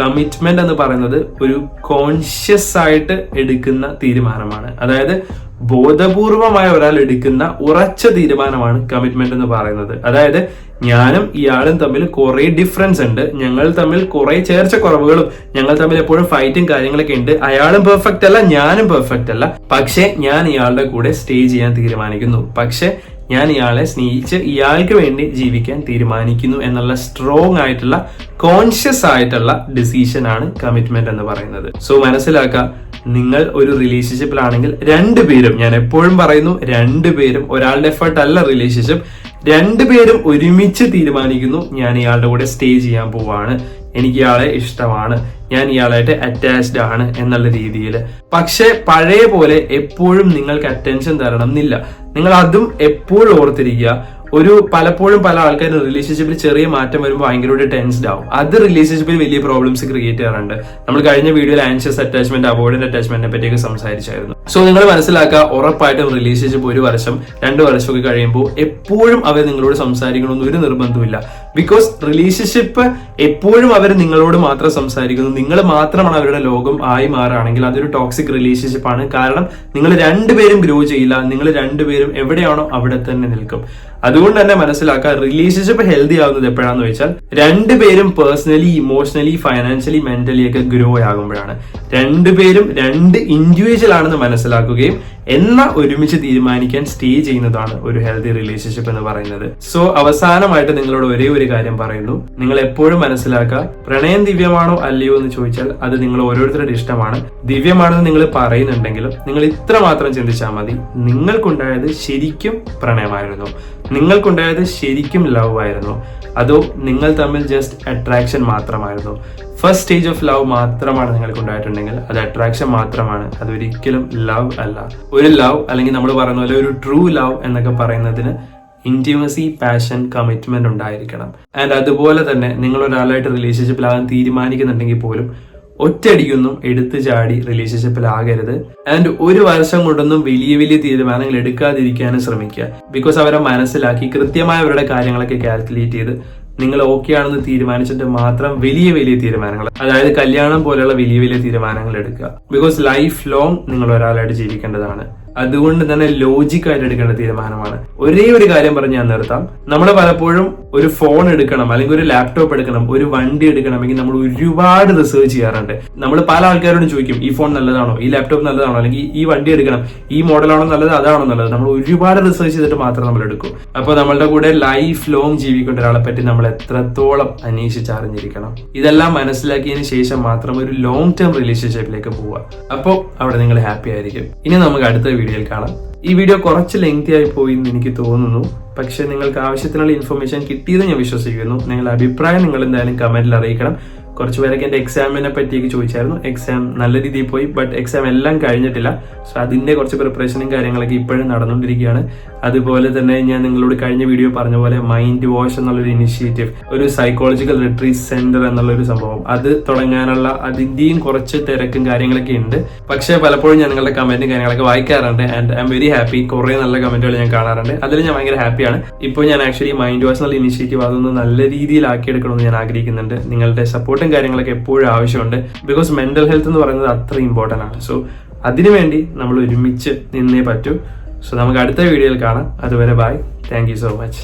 കമ്മിറ്റ്മെന്റ് എന്ന് പറയുന്നത് ഒരു കോൺഷ്യസ് ആയിട്ട് എടുക്കുന്ന തീരുമാനമാണ്. അതായത് ബോധപൂർവമായ ഒരാൾ എടുക്കുന്ന ഉറച്ച തീരുമാനമാണ് കമ്മിറ്റ്മെന്റ് എന്ന് പറയുന്നത്. അതായത് ഞാനും ഇയാളും തമ്മിൽ കുറെ ഡിഫറൻസ് ഉണ്ട്. ഞങ്ങൾ തമ്മിൽ കുറെ ചേർച്ച കുറവുകളും ഞങ്ങൾ തമ്മിൽ എപ്പോഴും ഫൈറ്റും കാര്യങ്ങളൊക്കെ ഉണ്ട്. അയാളും പെർഫെക്റ്റ് അല്ല ഞാനും പെർഫെക്റ്റ് അല്ല. പക്ഷെ ഞാൻ ഇയാളുടെ കൂടെ സ്റ്റേ ചെയ്യാൻ തീരുമാനിക്കുന്നു. പക്ഷെ ഞാൻ ഇയാളെ സ്നേഹിച്ച് ഇയാൾക്ക് വേണ്ടി ജീവിക്കാൻ തീരുമാനിക്കുന്നു എന്നുള്ള സ്ട്രോങ് ആയിട്ടുള്ള കോൺഷ്യസ് ആയിട്ടുള്ള ഡിസിഷൻ ആണ് കമ്മിറ്റ്മെന്റ് എന്ന് പറയുന്നത്. സോ മനസ്സിലാക്കുക നിങ്ങൾ ഒരു റിലേഷൻഷിപ്പിലാണെങ്കിൽ രണ്ടുപേരും ഞാൻ എപ്പോഴും പറയുന്നു രണ്ടുപേരും ഒരാളുടെ എഫേർട്ട് അല്ല റിലേഷൻഷിപ്പ് രണ്ടുപേരും ഒരുമിച്ച് തീരുമാനിക്കുന്നു ഞാൻ ഇയാളുടെ കൂടെ സ്റ്റേ ചെയ്യാൻ പോവാണ് എനിക്ക് ഇയാളെ ഇഷ്ടമാണ് ഞാൻ ഇയാളായിട്ട് അറ്റാച്ച്ഡ് ആണ് എന്നുള്ള രീതിയിൽ. പക്ഷെ പഴയ പോലെ എപ്പോഴും നിങ്ങൾക്ക് അറ്റൻഷൻ തരണം എന്നില്ല നിങ്ങൾ അതും എപ്പോഴും ഓർത്തിരിക്കുക ഒരു പലപ്പോഴും പല ആൾക്കാരും റിലേഷൻഷിപ്പിൽ ചെറിയ മാറ്റം വരുമ്പോൾ ഭയങ്കരമായിട്ട് ടെൻസ്ഡ് ആവും. അത് റിലേഷൻഷിപ്പിൽ വലിയ പ്രോബ്ലംസ് ക്രിയേറ്റ് ചെയ്യാറുണ്ട്. നമ്മൾ കഴിഞ്ഞ വീഡിയോയിൽ ആൻഷ്യസ് അറ്റാച്ച്മെന്റ് അവോയ്ഡന്റ് അറ്റാച്ച്മെന്റിനെ പറ്റിയൊക്കെ സംസാരിച്ചായിരുന്നു. സോ നിങ്ങൾ മനസ്സിലാക്കുക ഉറപ്പായിട്ടും റിലേഷൻഷിപ്പ് ഒരു വർഷം രണ്ട് വർഷമൊക്കെ കഴിയുമ്പോൾ എപ്പോഴും അവർ നിങ്ങളോട് സംസാരിക്കണമെന്ന് ഒരു നിർബന്ധമില്ല ബിക്കോസ് റിലേഷൻഷിപ്പ് എപ്പോഴും അവർ നിങ്ങളോട് മാത്രം സംസാരിക്കുന്നു. നിങ്ങൾ മാത്രമാണ് അവരുടെ ലോകം ആയി മാറുകയാണെങ്കിൽ അതൊരു ടോക്സിക് റിലേഷൻഷിപ്പ് ആണ്. കാരണം നിങ്ങൾ രണ്ടുപേരും ഗ്രോ ചെയ്യില്ല. നിങ്ങൾ രണ്ടുപേരും എവിടെയാണോ അവിടെ തന്നെ നിൽക്കും. അതുകൊണ്ട് തന്നെ മനസ്സിലാക്കുക റിലേഷൻഷിപ്പ് ഹെൽത്തി ആവുന്നത് എപ്പോഴാന്ന് വെച്ചാൽ രണ്ടുപേരും പേഴ്സണലി ഇമോഷണലി ഫൈനാൻഷ്യലി മെന്റലി ഒക്കെ ഗ്രോ ആകുമ്പോഴാണ്. രണ്ടുപേരും രണ്ട് ഇൻഡിവിജ്വൽ ആണെന്ന് മനസ്സിലാക്കുകയും എന്ന ഒരുമിച്ച് തീരുമാനിക്കാൻ സ്റ്റേ ചെയ്യുന്നതാണ് ഒരു ഹെൽത്തി റിലേഷൻഷിപ്പ് എന്ന് പറയുന്നത്. സോ അവസാനമായിട്ട് നിങ്ങളോട് ഒരേ ഒരു കാര്യം പറയുന്നു. നിങ്ങൾ എപ്പോഴും മനസ്സിലാക്കുക പ്രണയം ദിവ്യമാണോ അല്ലയോ എന്ന് ചോദിച്ചാൽ അത് നിങ്ങൾ ഓരോരുത്തരുടെ ഇഷ്ടമാണ്. ദിവ്യമാണെന്ന് നിങ്ങൾ പറയുന്നുണ്ടെങ്കിലും നിങ്ങൾ ഇത്ര മാത്രം ചിന്തിച്ചാൽ മതി. നിങ്ങൾക്കുണ്ടായത് ശരിക്കും പ്രണയമായിരുന്നു. നിങ്ങൾക്കുണ്ടായത് ശരിക്കും ലവ് ആയിരുന്നു. അതോ നിങ്ങൾ തമ്മിൽ ജസ്റ്റ് അട്രാക്ഷൻ മാത്രമായിരുന്നു. ഫസ്റ്റ് സ്റ്റേജ് ഓഫ് ലവ് മാത്രമാണ് നിങ്ങൾക്ക് ഉണ്ടായിട്ടുണ്ടെങ്കിൽ അത് അട്രാക്ഷൻ മാത്രമാണ്. അതൊരിക്കലും ലവ് അല്ല. ഒരു ലവ് അല്ലെങ്കിൽ നമ്മൾ പറയുന്ന പോലെ ഒരു ട്രൂ ലവ് എന്നൊക്കെ പറയുന്നതിന് ഇന്റിമസി പാഷൻ കമ്മിറ്റ്മെന്റ് ഉണ്ടായിരിക്കണം. ആൻഡ് അതുപോലെ തന്നെ നിങ്ങൾ ഒരാളായിട്ട് റിലേഷൻഷിപ്പിലാകാൻ തീരുമാനിക്കുന്നുണ്ടെങ്കിൽ പോലും ഒറ്റയടിക്കൊന്നും എടുത്തു ചാടി റിലേഷൻഷിപ്പിൽ റിലേഷൻഷിപ്പിലാകരുത് ആൻഡ് ഒരു വർഷം കൊണ്ടൊന്നും വലിയ വലിയ തീരുമാനങ്ങൾ എടുക്കാതിരിക്കാനും ശ്രമിക്കുക. ബിക്കോസ് അവരെ മനസ്സിലാക്കി കൃത്യമായ അവരുടെ കാര്യങ്ങളൊക്കെ കാൽക്കുലേറ്റ് ചെയ്ത് നിങ്ങൾ ഓക്കെ ആണെന്ന് തീരുമാനിച്ചിട്ട് മാത്രം വലിയ വലിയ തീരുമാനങ്ങൾ അതായത് കല്യാണം പോലെയുള്ള വലിയ വലിയ തീരുമാനങ്ങൾ എടുക്കുക. ബിക്കോസ് ലൈഫ് ലോങ് നിങ്ങൾ ഒരാളായിട്ട് ജീവിക്കേണ്ടതാണ്. അതുകൊണ്ട് തന്നെ ലോജിക്കായിട്ട് എടുക്കേണ്ട തീരുമാനമാണ്. ഒരേ ഒരു കാര്യം പറഞ്ഞ് ഞാൻ നിർത്താം. നമ്മൾ പലപ്പോഴും ഒരു ഫോൺ എടുക്കണം അല്ലെങ്കിൽ ഒരു ലാപ്ടോപ്പ് എടുക്കണം ഒരു വണ്ടി എടുക്കണമെങ്കിൽ നമ്മൾ ഒരുപാട് റിസർച്ച് ചെയ്യാറുണ്ട്. നമ്മൾ പല ആൾക്കാരോടും ചോദിക്കും ഈ ഫോൺ നല്ലതാണോ? ഈ ലാപ്ടോപ്പ് നല്ലതാണോ? അല്ലെങ്കിൽ ഈ വണ്ടി എടുക്കണം ഈ മോഡലാണോ നല്ലത് അതാണോ നല്ലത്? നമ്മൾ ഒരുപാട് റിസർച്ച് ചെയ്തിട്ട് മാത്രം നമ്മൾ എടുക്കും. അപ്പോൾ നമ്മളുടെ കൂടെ ലൈഫ് ലോങ് ജീവിക്കേണ്ട ഒരാളെ പറ്റി നമ്മൾ എത്രത്തോളം അന്വേഷിച്ചറിഞ്ഞിരിക്കണം ഇതെല്ലാം മനസ്സിലാക്കിയതിന് ശേഷം മാത്രം ഒരു ലോങ് ടേം റിലേഷൻഷിപ്പിലേക്ക് പോവുക. അപ്പോൾ അവിടെ നിങ്ങൾ ഹാപ്പി ആയിരിക്കും. ഇനി നമുക്ക് അടുത്ത വീഡിയോയിൽ കാണാം. ഈ വീഡിയോ കുറച്ച് ലെങ്തി ആയി പോയി എന്ന് എനിക്ക് തോന്നുന്നു. പക്ഷെ നിങ്ങൾക്ക് ആവശ്യത്തിനുള്ള ഇൻഫർമേഷൻ കിട്ടിയത് ഞാൻ വിശ്വസിക്കുന്നു. നിങ്ങളുടെ അഭിപ്രായം നിങ്ങൾ എന്തായാലും കമന്റിൽ അറിയിക്കണം. കുറച്ച് പേരൊക്കെ എന്റെ എക്സാമിനെ പറ്റിയൊക്കെ ചോദിച്ചായിരുന്നു. എക്സാം നല്ല രീതിയിൽ പോയി ബട്ട് എക്സാം എല്ലാം കഴിഞ്ഞിട്ടില്ല. സോ അതിന്റെ കുറച്ച് പ്രിപ്പറേഷനും കാര്യങ്ങളൊക്കെ ഇപ്പോഴും നടന്നുകൊണ്ടിരിക്കുകയാണ്. അതുപോലെ തന്നെ ഞാൻ നിങ്ങളോട് കഴിഞ്ഞ വീഡിയോ പറഞ്ഞ പോലെ മൈൻഡ് വാഷ് എന്നുള്ളൊരു ഇനിഷ്യേറ്റീവ് ഒരു സൈക്കോളജിക്കൽ റിട്രീറ്റ് സെന്റർ എന്നുള്ള ഒരു സംഭവം. അത് തുടങ്ങാനുള്ള അതിന്റെയും കുറച്ച് തിരക്കും കാര്യങ്ങളൊക്കെ ഉണ്ട്. പക്ഷേ പലപ്പോഴും ഞാൻ നിങ്ങളുടെ കമന്റും കാര്യങ്ങളൊക്കെ വായിക്കാറുണ്ട്. And I'm very happy കുറേ നല്ല കമന്റുകൾ ഞാൻ കാണാറുണ്ട്. അതിൽ ഞാൻ ഭയങ്കര ഹാപ്പിയാണ് ഇപ്പോൾ ഞാൻ ആക്ച്വലി മൈൻഡ് വാഷ് എന്നുള്ള ഇനിഷ്യേറ്റീവ് അതൊന്ന് നല്ല രീതിയിൽ ആക്കിയെടുക്കണമെന്ന് ഞാൻ ആഗ്രഹിക്കുന്നുണ്ട്. നിങ്ങളുടെ സപ്പോർട്ടും കാര്യങ്ങളൊക്കെ എപ്പോഴും ആവശ്യമുണ്ട്. ബിക്കോസ് മെന്റൽ ഹെൽത്ത് എന്ന് പറയുന്നത് അത്ര ഇമ്പോർട്ടന്റ് ആണ്. സോ അതിനുവേണ്ടി നമ്മൾ ഒരുമിച്ച് നിന്നേ പറ്റൂ. സോ നമുക്ക് അടുത്ത വീഡിയോയിൽ കാണാം. അതുവരെ ബൈ താങ്ക് സോ മച്ച്